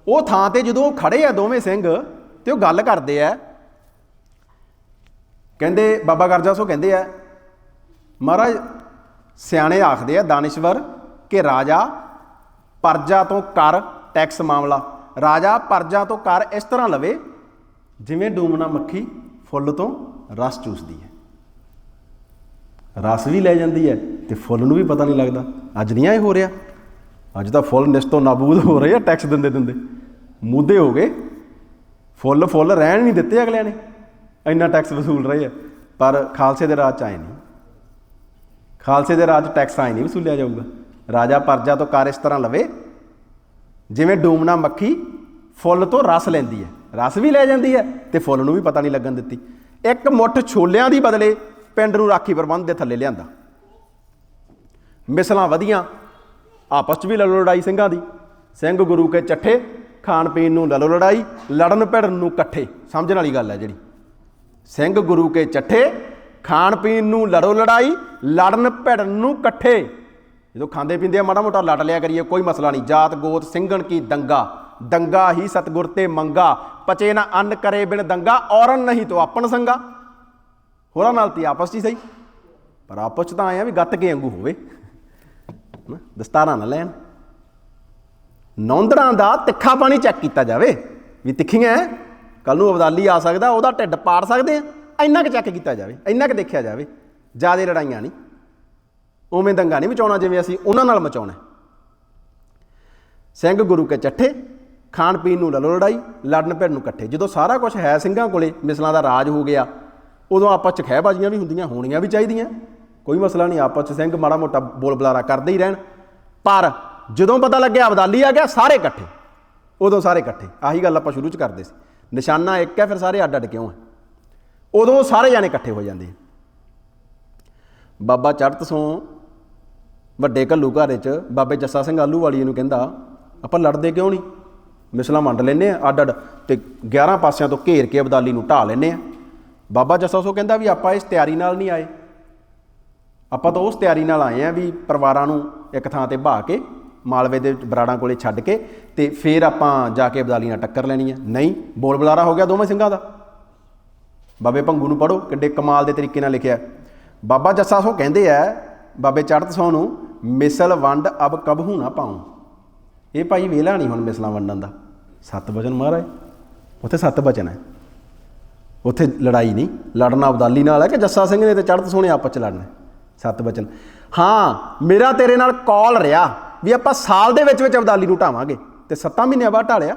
ਉਹ ਥਾਂ ਤੇ ਜਦੋਂ ਉਹ ਖੜੇ ਆ ਦੋਵੇਂ ਸਿੰਘ ਤੇ ਉਹ ਗੱਲ ਕਰਦੇ ਆ। ਕਹਿੰਦੇ, ਬਾਬਾ ਗਰਜਾ ਸੋ ਕਹਿੰਦੇ ਆ, ਮਹਾਰਾਜ, ਸਿਆਣੇ ਆਖਦੇ ਆ ਦਾਨਿਸ਼ਵਰ ਕਿ ਰਾਜਾ ਪਰਜਾ ਤੋਂ ਕਰ ਟੈਕਸ ਮਾਮਲਾ। ਰਾਜਾ ਪਰਜਾ ਤੋਂ ਕਰ ਇਸ ਤਰ੍ਹਾਂ ਲਵੇ ਜਿਵੇਂ ਡੂਮਣਾ ਮੱਖੀ ਫੁੱਲ ਤੋਂ ਰਸ ਚੂਸਦੀ ਹੈ। ਰਸ ਵੀ ਲੈ ਜਾਂਦੀ ਹੈ ਤੇ ਫੁੱਲ ਨੂੰ ਵੀ ਪਤਾ ਨਹੀਂ ਲੱਗਦਾ। ਅੱਜ ਨਹੀਂ ਇਹ ਹੋ ਰਿਹਾ। ਅੱਜ ਤਾਂ ਫੁੱਲ ਨਿਸਤੋਂ ਨਾਬੂਦ ਹੋ ਰਹੇ ਆ ਟੈਕਸ ਦਿੰਦੇ ਦਿੰਦੇ। ਮੁੱਦੇ ਹੋ ਗਏ। ਫੁੱਲ ਫੁੱਲ ਰਹਿਣ ਨਹੀਂ ਦਿੱਤੇ ਅਗਲਿਆਂ ਨੇ। ਇੰਨਾ ਟੈਕਸ ਵਸੂਲ ਰਹੇ ਆ। ਪਰ ਖਾਲਸੇ ਦੇ ਰਾਜ ਚ ਆਏ ਨਹੀਂ। ਖਾਲਸੇ ਦੇ ਰਾਜ 'ਚ ਟੈਕਸ ਆਏ ਨਹੀਂ ਵਸੂਲਿਆ ਜਾਊਗਾ। ਰਾਜਾ ਪਰਜਾ ਤੋਂ ਕਾਰ ਇਸ ਤਰ੍ਹਾਂ ਲਵੇ, ਜਿਵੇਂ ਡੂਮਣਾ ਮੱਖੀ ਫੁੱਲ ਤੋਂ ਰਸ ਲੈਂਦੀ ਹੈ। ਰਸ ਵੀ ਲੈ ਜਾਂਦੀ ਹੈ ਤੇ ਫੁੱਲ ਨੂੰ ਵੀ ਪਤਾ ਨਹੀਂ ਲੱਗਣ ਦਿੱਤੀ। ਇੱਕ ਮੁੱਠ ਛੋਲਿਆਂ ਦੀ ਬਦਲੇ ਪਿੰਡ ਨੂੰ ਰਾਖੀ ਪ੍ਰਬੰਧ ਦੇ ਥੱਲੇ ਲਿਆਂਦਾ। ਮਿਸਲਾਂ ਵਧੀਆਂ, ਆਪਸ 'ਚ ਵੀ ਲੜੋ ਲੜਾਈ ਸਿੰਘਾਂ ਦੀ। ਸਿੰਘ ਗੁਰੂ ਕੇ ਚੱਠੇ, ਖਾਣ ਪੀਣ ਨੂੰ ਲੜੋ ਲੜਾਈ, ਲੜਨ ਭਿੜਨ ਨੂੰ ਇਕੱਠੇ। ਸਮਝਣ ਵਾਲੀ ਗੱਲ ਹੈ ਜਿਹੜੀ। ਸਿੰਘ ਗੁਰੂ ਕੇ ਚੱਠੇ, ਖਾਣ ਪੀਣ ਨੂੰ ਲੜੋ ਲੜਾਈ, ਲੜਨ ਭਿੜਨ ਨੂੰ ਇਕੱਠੇ। ਜਦੋਂ ਖਾਂਦੇ ਪੀਂਦੇ ਆ, ਮਾੜਾ ਮੋਟਾ ਲੜ ਲਿਆ ਕਰੀਏ, ਕੋਈ ਮਸਲਾ ਨਹੀਂ। ਜਾਤ ਗੋਤ ਸਿੰਘਣ ਕੀ ਦੰਗਾ? ਦੰਗਾ ਹੀ ਸਤਗੁਰ ਤੇ ਮੰਗਾ। ਪਚੇ ਨਾ ਅੰਨ ਕਰੇ ਬਿਨ ਦੰਗਾ, ਔਰਨ ਨਹੀਂ ਤੋ ਆਪਣ ਸੰਗਾ। ਹੋਰਾਂ ਨਾਲ ਤੀ ਆਪਸ 'ਚ ਹੀ ਸਹੀ। ਪਰ ਆਪਸ 'ਚ ਤਾਂ ਆਏ ਆ ਵੀ ਗੱਤ ਕੇ ਵਾਂਗੂ ਹੋਵੇ। ਨਾ ਦਸਤਾਰਾਂ ਨਾ ਲੈਣ। ਨੌਂਦੜਾਂ ਦਾ ਤਿੱਖਾ ਪਾਣੀ ਚੈੱਕ ਕੀਤਾ ਜਾਵੇ। ਵੀ ਤਿੱਖੀਆਂ ਕੱਲ ਨੂੰ ਅਬਦਾਲੀ ਆ ਸਕਦਾ, ਉਹਦਾ ਢਿੱਡ ਪਾੜ ਸਕਦੇ ਆ। ਇੰਨਾ ਕੁ ਚੈੱਕ ਕੀਤਾ ਜਾਵੇ, ਇੰਨਾ ਕੁ ਦੇਖਿਆ ਜਾਵੇ। ਜਿਆਦੇ ਲੜਾਈਆਂ ਨਹੀਂ। ਉਵੇਂ ਦੰਗਾ ਨਹੀਂ ਮਚਾਉਣਾ ਜਿਵੇਂ ਅਸੀਂ ਉਹਨਾਂ ਨਾਲ ਮਚਾਉਣਾ। ਸਿੰਘ ਗੁਰੂ ਕੇ ਚੱਠੇ, ਖਾਣ ਪੀਣ ਨੂੰ ਲੜੋ ਲੜਾਈ, ਲੜਨ ਭਿੜਨ ਨੂੰ ਇਕੱਠੇ। ਜਦੋਂ ਸਾਰਾ ਕੁਝ ਹੈ ਸਿੰਘਾਂ ਕੋਲੇ, ਮਿਸਲਾਂ ਦਾ ਰਾਜ ਹੋ ਗਿਆ। ਉਦੋਂ ਆਪਾਂ ਚ ਖਹਿਬਾਜ਼ੀਆਂ ਵੀ ਹੁੰਦੀਆਂ, ਹੋਣੀਆਂ ਵੀ ਚਾਹੀਦੀਆਂ। ਕੋਈ ਮਸਲਾ ਨਹੀਂ, ਆਪਸ ਚ ਸਿੰਘ ਮਾੜਾ ਮੋਟਾ ਬੋਲ ਬੁਲਾਰਾ ਕਰਦੇ ਹੀ ਰਹਿਣ। ਪਰ ਜਦੋਂ ਪਤਾ ਲੱਗਿਆ ਅਬਦਾਲੀ ਆ ਗਿਆ, ਸਾਰੇ ਇਕੱਠੇ। ਉਦੋਂ ਸਾਰੇ ਇਕੱਠੇ। ਆਹੀ ਗੱਲ ਆਪਾਂ ਸ਼ੁਰੂ ਚ ਕਰਦੇ ਸੀ। ਨਿਸ਼ਾਨਾ ਇੱਕ ਹੈ, ਫਿਰ ਸਾਰੇ ਅੱਡ ਅੱਡ ਕਿਉਂ ਹੈ ਉਦੋਂ ਸਾਰੇ ਜਾਣੇ ਇਕੱਠੇ ਹੋ ਜਾਂਦੇ ਬਾਬਾ ਚੜਤ ਸੋਂ ਵੱਡੇ ਘੱਲੂ ਘਾਰੇ ਚ ਬਾਬੇ ਜੱਸਾ ਸਿੰਘ ਆਲੂ ਵਾਲੀ ਨੂੰ ਕਹਿੰਦਾ, ਆਪਾਂ ਲੜਦੇ ਕਿਉਂ ਨਹੀਂ? ਮਿਸਲਾਂ ਵੰਡ ਲੈਨੇ ਆ, ਅੱਡ ਅੱਡ। ਤੇ 11 ਪਾਸਿਆਂ ਤੋਂ ਘੇਰ ਕੇ ਅਬਦਾਲੀ ਨੂੰ ਢਾ ਲੈਨੇ ਆ। ਬਾਬਾ ਜੱਸਾ ਸੋ ਕਹਿੰਦਾ ਵੀ ਆਪਾਂ ਇਸ ਤਿਆਰੀ ਨਾਲ ਨਹੀਂ ਆਏ। ਆਪਾਂ ਤਾਂ ਉਸ ਤਿਆਰੀ ਨਾਲ ਆਏ ਆ ਵੀ ਪਰਿਵਾਰਾਂ ਨੂੰ ਇੱਕ ਥਾਂ ਤੇ ਬਹਾ ਕੇ, ਮਾਲਵੇ ਦੇ ਬਰਾੜਾਂ ਕੋਲੇ ਛੱਡ ਕੇ ਤੇ ਫਿਰ ਆਪਾਂ ਜਾ ਕੇ ਅਬਦਾਲੀ ਨਾਲ ਟੱਕਰ ਲੈਣੀ ਹੈ ਨਹੀਂ, ਬੋਲ ਬੁਲਾਰਾ ਹੋ ਗਿਆ ਦੋਵੇਂ ਸਿੰਘਾਂ ਦਾ। ਬਾਬੇ ਭੰਗੂ ਨੂੰ ਪੜੋ ਕਿੱਡੇ ਕਮਾਲ ਦੇ ਤਰੀਕੇ ਨਾਲ ਲਿਖਿਆ। ਬਾਬਾ ਜੱਸਾ ਸੋ ਕਹਿੰਦੇ ਆ, ਬਾਬੇ ਚੜਤ ਸੋ ਨੂੰ ਮਿਸਲ ਵੰਡ ਅਬ ਕਬਹੂ ਨਾ ਪਾਉ। ਇਹ ਭਾਈ ਵੇਲਾ ਨਹੀਂ ਹੁਣ ਮਿਸਲਾਂ ਵੰਡਣ ਦਾ। ਸੱਤ ਵਚਨ ਮਹਾਰਾਜ, ਉੱਥੇ ਸੱਤ ਵਚਨ ਹੈ। ਉੱਥੇ ਲੜਾਈ ਨਹੀਂ, ਲੜਨਾ ਅਬਦਾਲੀ ਨਾਲ ਹੈ ਕਿ ਜੱਸਾ ਸਿੰਘ ਨੇ ਤੇ ਚੜਤ ਸੋਹਣੇ ਆਪਸ ਚ ਲੜਨਾ ਸੱਤ ਬਚਨ। ਹਾਂ, ਮੇਰਾ ਤੇਰੇ ਨਾਲ ਕਾਲ ਰਿਹਾ ਵੀ ਆਪਾਂ ਸਾਲ ਦੇ ਵਿੱਚ ਵਿੱਚ ਅਬਦਾਲੀ ਨੂੰ ਢਾਵਾਂਗੇ ਤੇ 7 ਮਹੀਨਿਆਂ ਬਾਅਦ ਢਾਲਿਆ।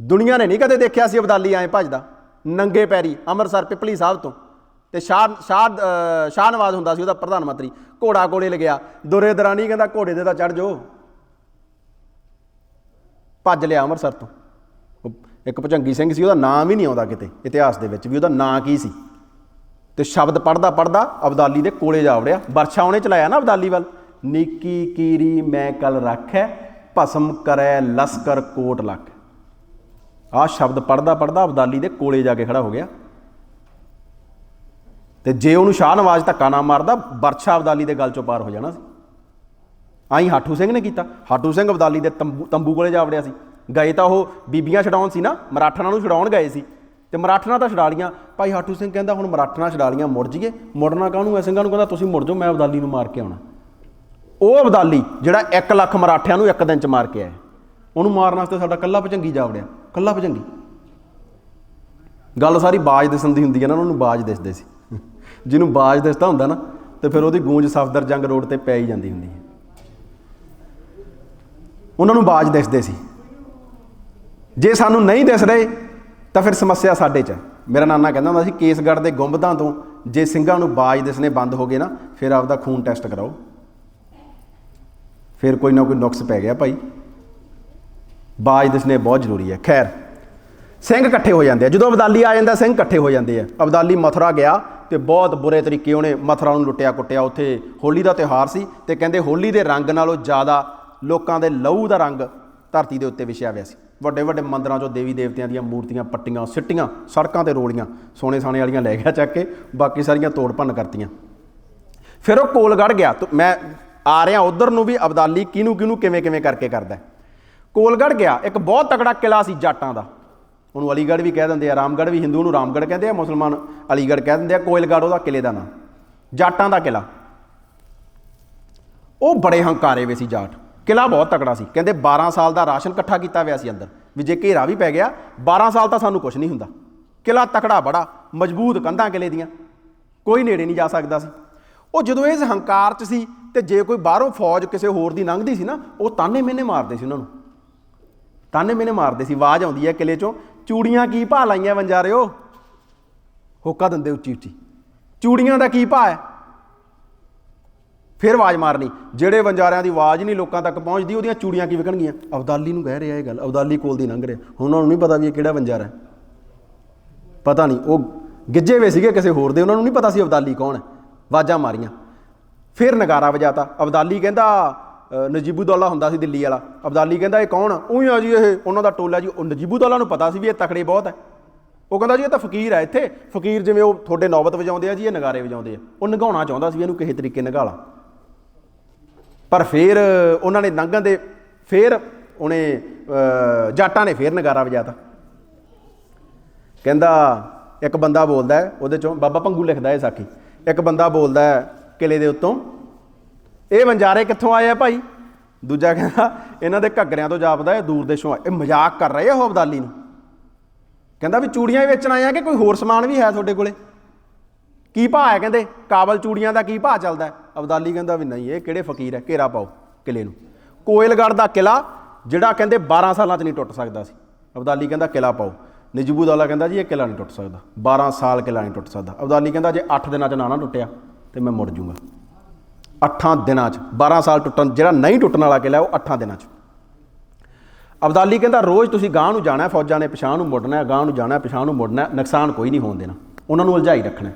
ਦੁਨੀਆ ਨੇ ਨਹੀਂ ਕਦੇ ਦੇਖਿਆ ਸੀ ਅਬਦਾਲੀ ਐਂ ਭੱਜਦਾ, ਨੰਗੇ ਪੈਰੀ, ਅੰਮ੍ਰਿਤਸਰ, ਪਿਪਲੀ ਸਾਹਿਬ ਤੋਂ। ਤੇ ਸ਼ਾਹ ਸ਼ਾਹ ਸ਼ਾਹਨਵਾਜ਼ ਹੁੰਦਾ ਸੀ ਉਹਦਾ ਪ੍ਰਧਾਨ ਮੰਤਰੀ, ਘੋੜਾ ਕੋਲੇ ਲਗਿਆ ਦੁਰੇ ਦਰਾਨੀ ਕਹਿੰਦਾ ਘੋੜੇ ਦੇ ਤਾਂ ਚੜ ਜਾਓ। ਭੱਜ ਲਿਆ ਅੰਮ੍ਰਿਤਸਰ ਤੋਂ। ਇੱਕ ਭਜੰਗੀ ਸਿੰਘ ਸੀ, ਉਹਦਾ ਨਾਮ ਵੀ ਨਹੀਂ ਆਉਂਦਾ ਕਿਤੇ ਇਤਿਹਾਸ ਦੇ ਵਿੱਚ ਵੀ ਉਹਦਾ ਨਾਂ ਕੀ ਸੀ? ਤੇ ਸ਼ਬਦ ਪੜਦਾ ਪੜਦਾ ਅਬਦਾਲੀ ਦੇ ਕੋਲੇ ਜਾ ਵੜਿਆ। ਵਰਸ਼ਾ ਉਹਨੇ ਚਲਾਇਆ ਨਾ ਅਬਦਾਲੀ ਵੱਲ। ਨੀਕੀ ਕੀਰੀ ਮੈਂ ਕਲ ਰੱਖੈ, ਭਸਮ ਕਰੈ ਲਸਕਰ ਕੋਟ ਲੱਖ। ਆਹ ਸ਼ਬਦ ਪੜਦਾ ਪੜਦਾ ਅਬਦਾਲੀ ਦੇ ਕੋਲੇ ਜਾ ਕੇ ਖੜਾ ਹੋ ਗਿਆ। ਤੇ ਜੇ ਉਹਨੂੰ ਸ਼ਾਹ ਨਵਾਜ਼ ਧੱਕਾ ਨਾ ਮਾਰਦਾ, ਵਰਸ਼ਾ ਅਬਦਾਲੀ ਦੇ ਗਲ ਚੋਂ ਪਾਰ ਹੋ ਜਾਣਾ ਸੀ। ਆਈ ਹਾਟੂ ਸਿੰਘ ਨੇ ਕੀਤਾ। ਹਾਟੂ ਸਿੰਘ ਅਬਦਾਲੀ ਦੇ ਤੰਬੂ ਤੰਬੂ ਕੋਲੇ ਜਾ ਵੜਿਆ ਸੀ। ਗਏ ਤਾਂ ਉਹ ਬੀਬੀਆਂ ਛਡਾਉਣ ਸੀ ਨਾ, ਮਰਾਠਣਾ ਨੂੰ ਛਡਾਉਣ ਗਏ ਸੀ। ਤੇ ਮਰਾਠਣਾ ਤਾਂ ਛਡਾ ਲੀਆਂ ਭਾਈ ਹਾਟੂ ਸਿੰਘ ਕਹਿੰਦਾ, ਹੁਣ ਮਰਾਠਣਾ ਛਡਾ ਲੀਆਂ ਮੁੜ ਜੀਏ ਮੁੜਨਾ ਕਾਹਨੂੰ ਐ ਸਿੰਘਾਂ ਨੂੰ ਕਹਿੰਦਾ, ਤੁਸੀਂ ਮੁੜ ਜਾਓ, ਮੈਂ ਅਬਦਾਲੀ ਨੂੰ ਮਾਰ ਕੇ ਆਉਣਾ। ਉਹ ਅਬਦਾਲੀ, ਜਿਹੜਾ 1 ਲੱਖ ਮਰਾਠਿਆਂ ਨੂੰ ਇੱਕ ਦਿਨ ਚ ਮਾਰ ਕੇ ਆਇਆ। ਉਹਨੂੰ ਮਾਰਨ ਵਾਸਤੇ ਸਾਡਾ ਕੱਲਾ ਭਜੰਗੀ ਜਾ ਵੜਿਆ ਕੱਲਾ ਭਜੰਗੀ। ਗੱਲ ਸਾਰੀ ਬਾਜ ਦਿਸਣ ਦੀ ਹੁੰਦੀ ਹੈ ਨਾ, ਉਹਨਾਂ ਨੂੰ ਬਾਜ ਦਿਸਦੇ ਸੀ। ਜਿਹਨੂੰ ਬਾਜ ਦਿਸਦਾ ਹੁੰਦਾ ਨਾ, ਤੇ ਫਿਰ ਉਹਦੀ ਗੂੰਜ ਸਫਦਰ ਜੰਗ ਰੋਡ ਤੇ ਪੈ ਹੀ ਜਾਂਦੀ ਹੁੰਦੀ ਹੈ। ਉਹਨਾਂ ਨੂੰ ਬਾਜ ਦਿਸਦੇ ਸੀ। ਜੇ ਸਾਨੂੰ ਨਹੀਂ ਦਿਸ ਰਹੇ, ਤਾਂ ਫਿਰ ਸਮੱਸਿਆ ਸਾਡੇ 'ਚ ਹੈ। ਮੇਰਾ ਨਾਨਾ ਕਹਿੰਦਾ ਹੁੰਦਾ ਸੀ, ਕੇਸਗੜ੍ਹ ਦੇ ਗੁੰਬਦਾਂ ਤੋਂ ਜੇ ਸਿੰਘਾਂ ਨੂੰ ਬਾਜ ਦਿਸਣੇ ਬੰਦ ਹੋ ਗਏ ਨਾ, ਫਿਰ ਆਪਦਾ ਖੂਨ ਟੈਸਟ ਕਰਾਓ। ਫਿਰ ਕੋਈ ਨਾ ਕੋਈ ਨੁਕਸ ਪੈ ਗਿਆ ਭਾਈ। ਬਾਜ ਦਿਸਣੇ ਬਹੁਤ ਜ਼ਰੂਰੀ ਹੈ। ਖੈਰ, ਸਿੰਘ ਇਕੱਠੇ ਹੋ ਜਾਂਦੇ ਆ। ਜਦੋਂ ਅਬਦਾਲੀ ਆ ਜਾਂਦਾ, ਸਿੰਘ ਇਕੱਠੇ ਹੋ ਜਾਂਦੇ ਆ। ਅਬਦਾਲੀ ਮਥੁਰਾ ਗਿਆ ਤੇ ਬਹੁਤ ਬੁਰੇ ਤਰੀਕੇ ਉਹਨੇ ਮਥੁਰਾ ਨੂੰ ਲੁੱਟਿਆ ਕੁੱਟਿਆ। ਉੱਥੇ ਹੋਲੀ ਦਾ ਤਿਉਹਾਰ ਸੀ ਤੇ ਕਹਿੰਦੇ ਹੋਲੀ ਦੇ ਰੰਗ ਨਾਲੋਂ ਜ਼ਿਆਦਾ ਲੋਕਾਂ ਦੇ ਲਹੂ ਦਾ ਰੰਗ ਧਰਤੀ ਦੇ ਉੱਤੇ ਵਿਛਿਆ ਹੋਇਆ ਸੀ। ਵੱਡੇ ਵੱਡੇ ਮੰਦਰਾਂ 'ਚੋਂ ਦੇਵੀ ਦੇਵਤਿਆਂ ਦੀਆਂ ਮੂਰਤੀਆਂ, ਪੱਟੀਆਂ, ਸਿੱਟੀਆਂ, ਸੜਕਾਂ ਤੇ ਰੋਲੀਆਂ ਸੋਨੇ ਸਾਨੇ ਵਾਲੀਆਂ ਲੈ ਗਿਆ ਚੱਕ ਕੇ, ਬਾਕੀ ਸਾਰੀਆਂ ਤੋੜ ਭੰਨ ਕਰਤੀਆਂ। ਫਿਰ ਉਹ ਕੋਲਗੜ ਗਿਆ। ਤੋ, ਮੈਂ ਆ ਰਿਹਾ ਉਧਰ ਨੂੰ ਵੀ ਅਬਦਾਲੀ ਕਿਹਨੂੰ ਕਿਹਨੂੰ ਕਿਵੇਂ ਕਿਵੇਂ ਕਰਕੇ ਕਰਦਾ ਹੈ। ਕੋਲਗੜ ਗਿਆ। ਇੱਕ ਬਹੁਤ ਤਕੜਾ ਕਿਲਾ ਸੀ ਜਾਟਾਂ ਦਾ। ਉਹਨੂੰ ਅਲੀਗੜ੍ਹ ਵੀ ਕਹਿ ਦਿੰਦੇ ਆ, ਰਾਮਗੜ੍ਹ ਵੀ ਹਿੰਦੂ ਨੂੰ ਰਾਮਗੜ੍ਹ ਕਹਿੰਦੇ ਆ, ਮੁਸਲਮਾਨ ਅਲੀਗੜ੍ਹ ਕਹਿ ਦਿੰਦੇ ਆ ਕੋਇਲਗੜ੍ਹ ਉਹਦਾ ਕਿਲੇ ਦਾ ਨਾਂ। ਜਾਟਾਂ ਦਾ ਕਿਲਾ ਉਹ ਬੜੇ ਹੰਕਾਰੇ ਵੇ ਸੀ ਜਾਟ। ਕਿਲਾ ਬਹੁਤ ਤਕੜਾ ਸੀ। ਕਹਿੰਦੇ 12 ਸਾਲ ਦਾ ਰਾਸ਼ਨ ਇਕੱਠਾ ਕੀਤਾ ਹੋਇਆ ਸੀ ਅੰਦਰ। ਵੀ ਜੇ ਘੇਰਾ ਵੀ ਪੈ ਗਿਆ 12 ਸਾਲ ਤਾਂ ਸਾਨੂੰ ਕੁਝ ਨਹੀਂ ਹੁੰਦਾ। ਕਿਲਾ ਤਕੜਾ ਬੜਾ, ਮਜ਼ਬੂਤ ਕੰਧਾਂ ਕਿਲੇ ਦੀਆਂ। ਕੋਈ ਨੇੜੇ ਨਹੀਂ ਜਾ ਸਕਦਾ ਸੀ। ਉਹ ਜਦੋਂ ਇਸ ਹੰਕਾਰ 'ਚ ਸੀ ਤੇ ਜੇ ਕੋਈ ਬਾਹਰੋਂ ਫੌਜ ਕਿਸੇ ਹੋਰ ਦੀ ਲੰਘਦੀ ਸੀ ਨਾ, ਉਹ ਤਾਨੇ ਮੈਨੇ ਮਾਰਦੇ ਸੀ ਉਹਨਾਂ ਨੂੰ। ਤਾਨੇ ਮੈਨੇ ਮਾਰਦੇ ਸੀ। ਆਵਾਜ਼ ਆਉਂਦੀ ਹੈ ਕਿਲੇ 'ਚੋਂ, ਚੂੜੀਆਂ ਕੀ ਭਾਅ ਲਾਈਆਂ ਵੰਜਾਰਿਓ ਹੋਕਾ ਦਿੰਦੇ ਉੱਚੀ ਉੱਚੀ ਚੂੜੀਆਂ ਦਾ ਕੀ ਭਾਅ ਹੈ? ਫਿਰ ਆਵਾਜ਼ ਮਾਰਨੀ। ਜਿਹੜੇ ਵੰਜਾਰਿਆਂ ਦੀ ਆਵਾਜ਼ ਨਹੀਂ ਲੋਕਾਂ ਤੱਕ ਪਹੁੰਚਦੀ, ਉਹਦੀਆਂ ਚੂੜੀਆਂ ਕੀ ਵਿਕਣਗੀਆਂ? ਅਬਦਾਲੀ ਨੂੰ ਕਹਿ ਰਿਹਾ ਇਹ ਗੱਲ ਅਬਦਾਲੀ ਕੋਲ ਦੀ ਲੰਘ ਰਿਹਾ। ਹੁਣ ਉਹਨਾਂ ਨੂੰ ਨਹੀਂ ਪਤਾ ਵੀ ਇਹ ਕਿਹੜਾ ਵੰਜਾਰਾ ਹੈ। ਪਤਾ ਨਹੀਂ, ਉਹ ਗਿੱਜੇ ਵੇ ਸੀਗੇ ਕਿਸੇ ਹੋਰ ਦੇ, ਉਹਨਾਂ ਨੂੰ ਨਹੀਂ ਪਤਾ ਸੀ ਅਬਦਾਲੀ ਕੌਣ ਹੈ। ਆਵਾਜ਼ਾਂ ਮਾਰੀਆਂ। ਫਿਰ ਨਗਾਰਾ ਵਜਾਤਾ। ਅਬਦਾਲੀ ਕਹਿੰਦਾ ਨਜੀਬੂਦੌਲਾ ਹੁੰਦਾ ਸੀ ਦਿੱਲੀ ਵਾਲਾ। ਅਬਦਾਲੀ ਕਹਿੰਦਾ, ਇਹ ਕੌਣ ਉਹੀ ਆ ਜੀ ਇਹ, ਉਹਨਾਂ ਦਾ ਟੋਲਾ ਜੀ। ਉਹ ਨਜੀਬੂਦੌਲਾ ਨੂੰ ਪਤਾ ਸੀ ਵੀ ਇਹ ਤਕੜੇ ਬਹੁਤ ਹੈ। ਉਹ ਕਹਿੰਦਾ ਜੀ, ਇਹ ਤਾਂ ਫਕੀਰ ਹੈ ਇੱਥੇ। ਫਕੀਰ ਜਿਵੇਂ ਉਹ ਤੁਹਾਡੇ ਨੌਬਤ ਵਜਾਉਂਦੇ ਆ ਜੀ, ਇਹ ਨਗਾਰੇ ਵਜਾਉਂਦੇ ਆ। ਉਹ ਨਗਾਉਣਾ ਚਾਹੁੰਦਾ ਸੀ ਵੀ ਇਹਨੂੰ ਕਿਸੇ ਤਰੀਕੇ ਨਗਾਲਾ। ਪਰ ਫਿਰ ਉਹਨਾਂ ਨੇ ਲੰਘਣ ਦੇ ਫਿਰ ਉਹਨੇ ਜਾਟਾਂ ਨੇ ਫਿਰ ਨਗਾਰਾ ਵਜਾਤਾ। ਕਹਿੰਦਾ, ਇੱਕ ਬੰਦਾ ਬੋਲਦਾ ਉਹਦੇ ਚੋਂ ਬਾਬਾ ਪੰਗੂ ਲਿਖਦਾ ਹੈ ਸਾਖੀ। ਇੱਕ ਬੰਦਾ ਬੋਲਦਾ ਹੈ ਕਿਲੇ ਦੇ ਉੱਤੋਂ, ਇਹ ਵੰਜਾਰੇ ਕਿੱਥੋਂ ਆਏ ਆ ਭਾਈ? ਦੂਜਾ ਕਹਿੰਦਾ, ਇਹਨਾਂ ਦੇ ਘੱਗਰਿਆਂ ਤੋਂ ਜਾਪਦਾ ਇਹ ਦੂਰ ਦੇਸ਼ੋਂ ਆਏ। ਇਹ ਮਜ਼ਾਕ ਕਰ ਰਹੇ ਆ ਉਹ ਅਬਦਾਲੀ ਨੂੰ। ਕਹਿੰਦਾ ਵੀ ਚੂੜੀਆਂ ਵੇਚਣ ਆਏ ਆ ਕਿ ਕੋਈ ਹੋਰ ਸਮਾਨ ਵੀ ਹੈ ਤੁਹਾਡੇ ਕੋਲੇ? ਕੀ ਭਾਅ ਹੈ ਕਹਿੰਦੇ? ਕਾਬਲ ਚੂੜੀਆਂ ਦਾ ਕੀ ਭਾਅ ਚੱਲਦਾ ਅਬਦਾਲੀ ਕਹਿੰਦਾ ਵੀ ਨਹੀਂ ਇਹ ਕਿਹੜੇ ਫਕੀਰ ਹੈ? ਘੇਰਾ ਪਾਓ ਕਿਲੇ ਨੂੰ। ਕੋਇਲਗੜ੍ਹ ਦਾ ਕਿਲਾ ਜਿਹੜਾ ਕਹਿੰਦੇ 12 ਸਾਲਾਂ 'ਚ ਨਹੀਂ ਟੁੱਟ ਸਕਦਾ ਸੀ। ਅਬਦਾਲੀ ਕਹਿੰਦਾ ਕਿਲਾ ਪਾਓ। ਨਿਜਬੂਦੌਲਾ ਕਹਿੰਦਾ ਜੀ ਇਹ ਕਿਲਾ ਨਹੀਂ ਟੁੱਟ ਸਕਦਾ। 12 ਸਾਲ ਕਿਲਾ ਨਹੀਂ ਟੁੱਟ ਸਕਦਾ। ਅਬਦਾਲੀ ਕਹਿੰਦਾ ਜੇ 8 ਦਿਨਾਂ 'ਚ ਨਾ ਨਾ ਟੁੱਟਿਆ ਤੇ ਮੈਂ ਮੁੜ ਜੂੰਗਾ। 8 ਦਿਨਾਂ 'ਚ 12 ਸਾਲ ਟੁੱਟਣ ਜਿਹੜਾ ਨਹੀਂ ਟੁੱਟਣ ਵਾਲਾ ਕਿਲਾ ਉਹ 8 ਦਿਨਾਂ 'ਚ। ਅਬਦਾਲੀ ਕਹਿੰਦਾ ਰੋਜ਼ ਤੁਸੀਂ ਗਾਂ ਨੂੰ ਜਾਣਾ ਫੌਜਾਂ ਨੇ ਪਛਾਣ ਨੂੰ ਮੁੜਨਾ ਹੈ ਗਾਂ ਨੂੰ ਜਾਣਾ ਹੈ, ਪਛਾਣ ਨੂੰ ਮੁੜਨਾ ਨੁਕਸਾਨ ਕੋਈ ਨਹੀਂ ਹੋਣ ਦੇਣਾ। ਉਹਨਾਂ ਨੂੰ ਉਲਝਾਈ ਰੱਖਣਾ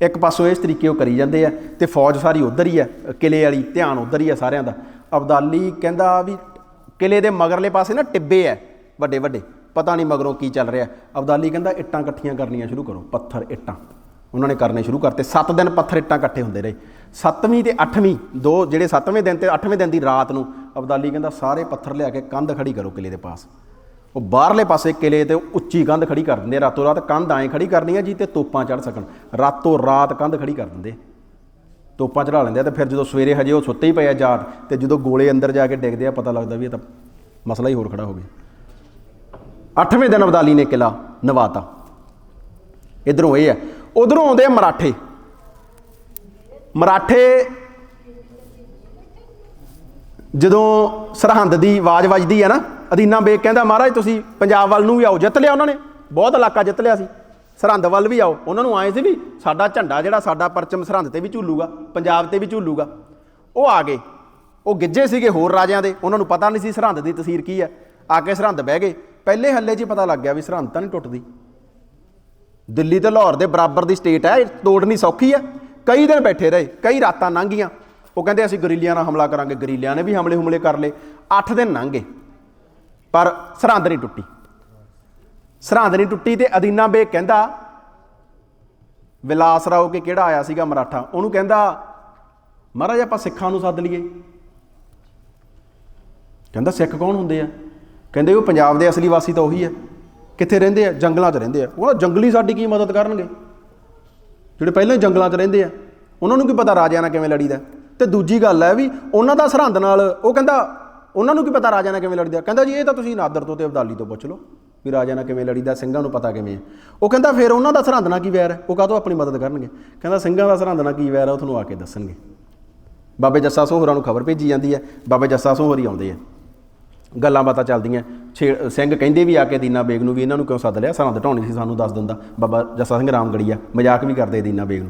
ਇੱਕ ਪਾਸੋਂ ਇਸ ਤਰੀਕੇ ਉਹ ਕਰੀ ਜਾਂਦੇ ਆ ਤੇ ਫੌਜ ਸਾਰੀ ਉਧਰ ਹੀ ਹੈ ਕਿਲੇ ਵਾਲੀ, ਧਿਆਨ ਉਧਰ ਹੀ ਹੈ ਸਾਰਿਆਂ ਦਾ। ਅਬਦਾਲੀ ਕਹਿੰਦਾ ਵੀ ਕਿਲੇ ਦੇ ਮਗਰਲੇ ਪਾਸੇ ਨਾ ਟਿੱਬੇ ਐ, ਵੱਡੇ ਵੱਡੇ, ਪਤਾ ਨਹੀਂ ਮਗਰੋਂ ਕੀ ਚੱਲ ਰਿਹਾ। ਅਬਦਾਲੀ ਕਹਿੰਦਾ ਇੱਟਾਂ ਇਕੱਠੀਆਂ ਕਰਨੀਆਂ ਸ਼ੁਰੂ ਕਰੋ, ਪੱਥਰ, ਇੱਟਾਂ। ਉਹਨਾਂ ਨੇ ਕਰਨੇ ਸ਼ੁਰੂ ਕਰਤੇ। 7 ਦਿਨ ਪੱਥਰ ਇੱਟਾਂ ਇਕੱਠੇ ਹੁੰਦੇ ਰਹੇ। 7ਵੀਂ ਤੇ 8ਵੀਂ ਦੋ ਜਿਹੜੇ 7ਵੇਂ ਦਿਨ ਤੇ 8ਵੇਂ ਦਿਨ ਦੀ ਰਾਤ ਨੂੰ ਅਬਦਾਲੀ ਕਹਿੰਦਾ ਸਾਰੇ ਪੱਥਰ ਲਿਆ ਕੇ ਕੰਧ ਖੜੀ ਕਰੋ ਕਿਲੇ ਦੇ ਪਾਸ। ਉਹ ਬਾਹਰਲੇ ਪਾਸੇ ਕਿਲੇ ਤੇ ਉੱਚੀ ਕੰਧ ਖੜੀ ਕਰ ਦਿੰਦੇ ਰਾਤੋਂ ਰਾਤ ਕੰਧ ਐਂ ਖੜੀ ਕਰਨੀ ਆ ਜੀ ਤੇ ਤੋਪਾਂ ਚੜ ਸਕਣ। ਰਾਤੋਂ ਰਾਤ ਕੰਧ ਖੜੀ ਕਰ ਦਿੰਦੇ। ਤੋਪਾਂ ਚੜਾ ਲੈਂਦੇ ਆ ਤੇ ਫਿਰ ਜਦੋਂ ਸਵੇਰੇ ਹਜੇ ਉਹ ਸੁੱਤੇ ਹੀ ਪਏ ਆ ਜਾਟ ਤੇ ਜਦੋਂ ਗੋਲੇ ਅੰਦਰ ਜਾ ਕੇ ਡਿੱਗਦੇ ਆ, ਪਤਾ ਲੱਗਦਾ ਵੀ ਇਹ ਤਾਂ ਮਸਲਾ ਹੀ ਹੋਰ ਖੜਾ ਹੋ ਗਿਆ। ਅੱਠਵੇਂ ਦਿਨ ਅਬਦਾਲੀ ਨੇ ਕਿਲਾ ਨਵਾਤਾ। ਇਧਰੋਂ ਇਹ ਹੈ, ਉਧਰੋਂ ਆਉਂਦੇ ਆ ਮਰਾਠੇ। ਮਰਾਠੇ ਜਦੋਂ ਸਰਹੰਦ ਦੀ ਆਵਾਜ਼ ਵੱਜਦੀ ਹੈ ਨਾ ਅਦੀਨਾ ਬੇਗ ਕਹਿੰਦਾ, ਮਹਾਰਾਜ, ਤੁਸੀਂ ਪੰਜਾਬ ਵੱਲ ਨੂੰ ਵੀ ਆਓ। ਜਿੱਤ ਲਿਆ ਉਹਨਾਂ ਨੇ। ਬਹੁਤ ਇਲਾਕਾ ਜਿੱਤ ਲਿਆ ਸੀ। ਸਰਹੰਦ ਵੱਲ ਵੀ ਆਓ। ਉਹਨਾਂ ਨੂੰ ਆਏ ਸੀ ਵੀ ਸਾਡਾ ਝੰਡਾ ਜਿਹੜਾ ਸਾਡਾ ਪਰਚਮ ਸਰਹੰਦ ਤੇ ਵੀ ਝੂਲੂਗਾ, ਪੰਜਾਬ ਤੇ ਵੀ ਝੂਲੂਗਾ। ਉਹ ਆ ਗਏ। ਉਹ ਗਿੱਜੇ ਸੀਗੇ ਹੋਰ ਰਾਜਿਆਂ ਦੇ। ਉਹਨਾਂ ਨੂੰ ਪਤਾ ਨਹੀਂ ਸੀ ਸਰਹੰਦ ਦੀ ਤਸਵੀਰ ਕੀ ਹੈ। ਆ ਕੇ ਸਰਹੰਦ ਬਹਿ ਗਏ। ਪਹਿਲੇ ਹੱਲੇ 'ਚ ਹੀ ਪਤਾ ਲੱਗ ਗਿਆ ਵੀ ਸਰਹੰਦ ਤਾਂ ਨਹੀਂ ਟੁੱਟਦੀ। ਦਿੱਲੀ ਤੇ ਲਾਹੌਰ ਦੇ ਬਰਾਬਰ ਦੀ ਸਟੇਟ ਹੈ। ਇਹ ਤੋੜਨੀ ਸੌਖੀ ਹੈ। ਕਈ ਦਿਨ ਬੈਠੇ ਰਹੇ। ਕਈ ਰਾਤਾਂ ਲੰਘੀਆਂ। ਉਹ ਕਹਿੰਦੇ ਅਸੀਂ ਗਰੀਲਿਆਂ ਨਾਲ ਹਮਲਾ ਕਰਾਂਗੇ, ਗਰੀਲਿਆਂ ਨੇ ਵੀ ਹਮਲੇ ਹੁਮਲੇ ਕਰ ਲਏ। 8 ਦਿਨ ਲੰਘ ਗਏ ਪਰ ਸਰਹੰਦ ਨਹੀਂ ਟੁੱਟੀ। ਸਰਹੰਦ ਨਹੀਂ ਟੁੱਟੀ ਤੇ ਅਦੀਨਾ ਬੇ ਕਹਿੰਦਾ, ਵਿਲਾਸ ਰਾਓ ਕੇ ਕਿਹੜਾ ਆਇਆ ਸੀਗਾ ਮਰਾਠਾ? ਉਹਨੂੰ ਕਹਿੰਦਾ, ਮਹਾਰਾਜ, ਆਪਾਂ ਸਿੱਖਾਂ ਨੂੰ ਸੱਦ ਲਈਏ। ਕਹਿੰਦਾ, ਸਿੱਖ ਕੌਣ ਹੁੰਦੇ ਆ? ਕਹਿੰਦੇ, ਉਹ ਪੰਜਾਬ ਦੇ ਅਸਲੀ ਵਾਸੀ ਤਾਂ ਉਹੀ ਹੈ ਕਿੱਥੇ ਰਹਿੰਦੇ ਆ? ਜੰਗਲਾਂ 'ਚ ਰਹਿੰਦੇ ਆ। ਉਹ ਜੰਗਲੀ ਸਾਡੀ ਕੀ ਮਦਦ ਕਰਨਗੇ? ਜਿਹੜੇ ਪਹਿਲਾਂ ਹੀ ਜੰਗਲਾਂ 'ਚ ਰਹਿੰਦੇ ਆ, ਉਹਨਾਂ ਨੂੰ ਕੀ ਪਤਾ ਰਾਜਿਆਂ ਨਾਲ ਕਿਵੇਂ ਲੜੀਦਾ? ਤੇ ਦੂਜੀ ਗੱਲ ਹੈ ਵੀ ਉਹਨਾਂ ਦਾ ਸਰਹੰਦ ਨਾਲ ਉਹ ਕਹਿੰਦਾ, ਉਹਨਾਂ ਨੂੰ ਕੀ ਪਤਾ ਰਾਜਿਆਂ ਨਾਲ ਕਿਵੇਂ ਲੜੀਦਾ ਕਹਿੰਦਾ ਜੀ, ਇਹ ਤਾਂ ਤੁਸੀਂ ਨਾਦਰ ਤੋਂ ਤੇ ਅਬਦਾਲੀ ਤੋਂ ਪੁੱਛ ਲਓ ਵੀ ਰਾਜਿਆਂ ਨਾਲ ਕਿਵੇਂ ਲੜੀਦਾ, ਸਿੰਘਾਂ ਨੂੰ ਪਤਾ ਕਿਵੇਂ ਹੈ ਉਹ ਕਹਿੰਦਾ, ਫਿਰ ਉਹਨਾਂ ਦਾ ਸਰਹੰਦ ਨਾਲ ਕੀ ਵੈਰ ਹੈ? ਉਹ ਕਾਹਤੋਂ ਆਪਣੀ ਮਦਦ ਕਰਨਗੇ? ਕਹਿੰਦਾ, ਸਿੰਘਾਂ ਦਾ ਸਰਹੰਦ ਨਾਲ ਕੀ ਵੈਰ ਹੈ? ਉਹ ਤੁਹਾਨੂੰ ਆ ਕੇ ਦੱਸਣਗੇ। ਬਾਬੇ ਜੱਸਾ ਸੋਹਰਾਂ ਨੂੰ ਖਬਰ ਭੇਜੀ ਜਾਂਦੀ ਹੈ। ਬਾਬੇ ਜੱਸਾ ਸੋਹਰ ਹੀ ਆਉਂਦੇ ਆ। ਗੱਲਾਂ ਬਾਤਾਂ ਚੱਲਦੀਆਂ। ਛੇ- ਸਿੰਘ ਕਹਿੰਦੇ ਵੀ ਆ ਕੇ ਦੀਨਾ ਬੇਗ ਨੂੰ ਵੀ ਇਹਨਾਂ ਨੂੰ ਕਿਉਂ ਸੱਦ ਲਿਆ? ਸਰਹੰਦ ਢਾਉਣੀ ਸੀ ਸਾਨੂੰ, ਦੱਸ ਦਿੰਦਾ। ਬਾਬਾ ਜੱਸਾ ਸਿੰਘ ਰਾਮਗੜੀਆ ਮਜ਼ਾਕ ਵੀ ਕਰਦੇ ਦੀਨਾ ਬੇਗ ਨੂੰ।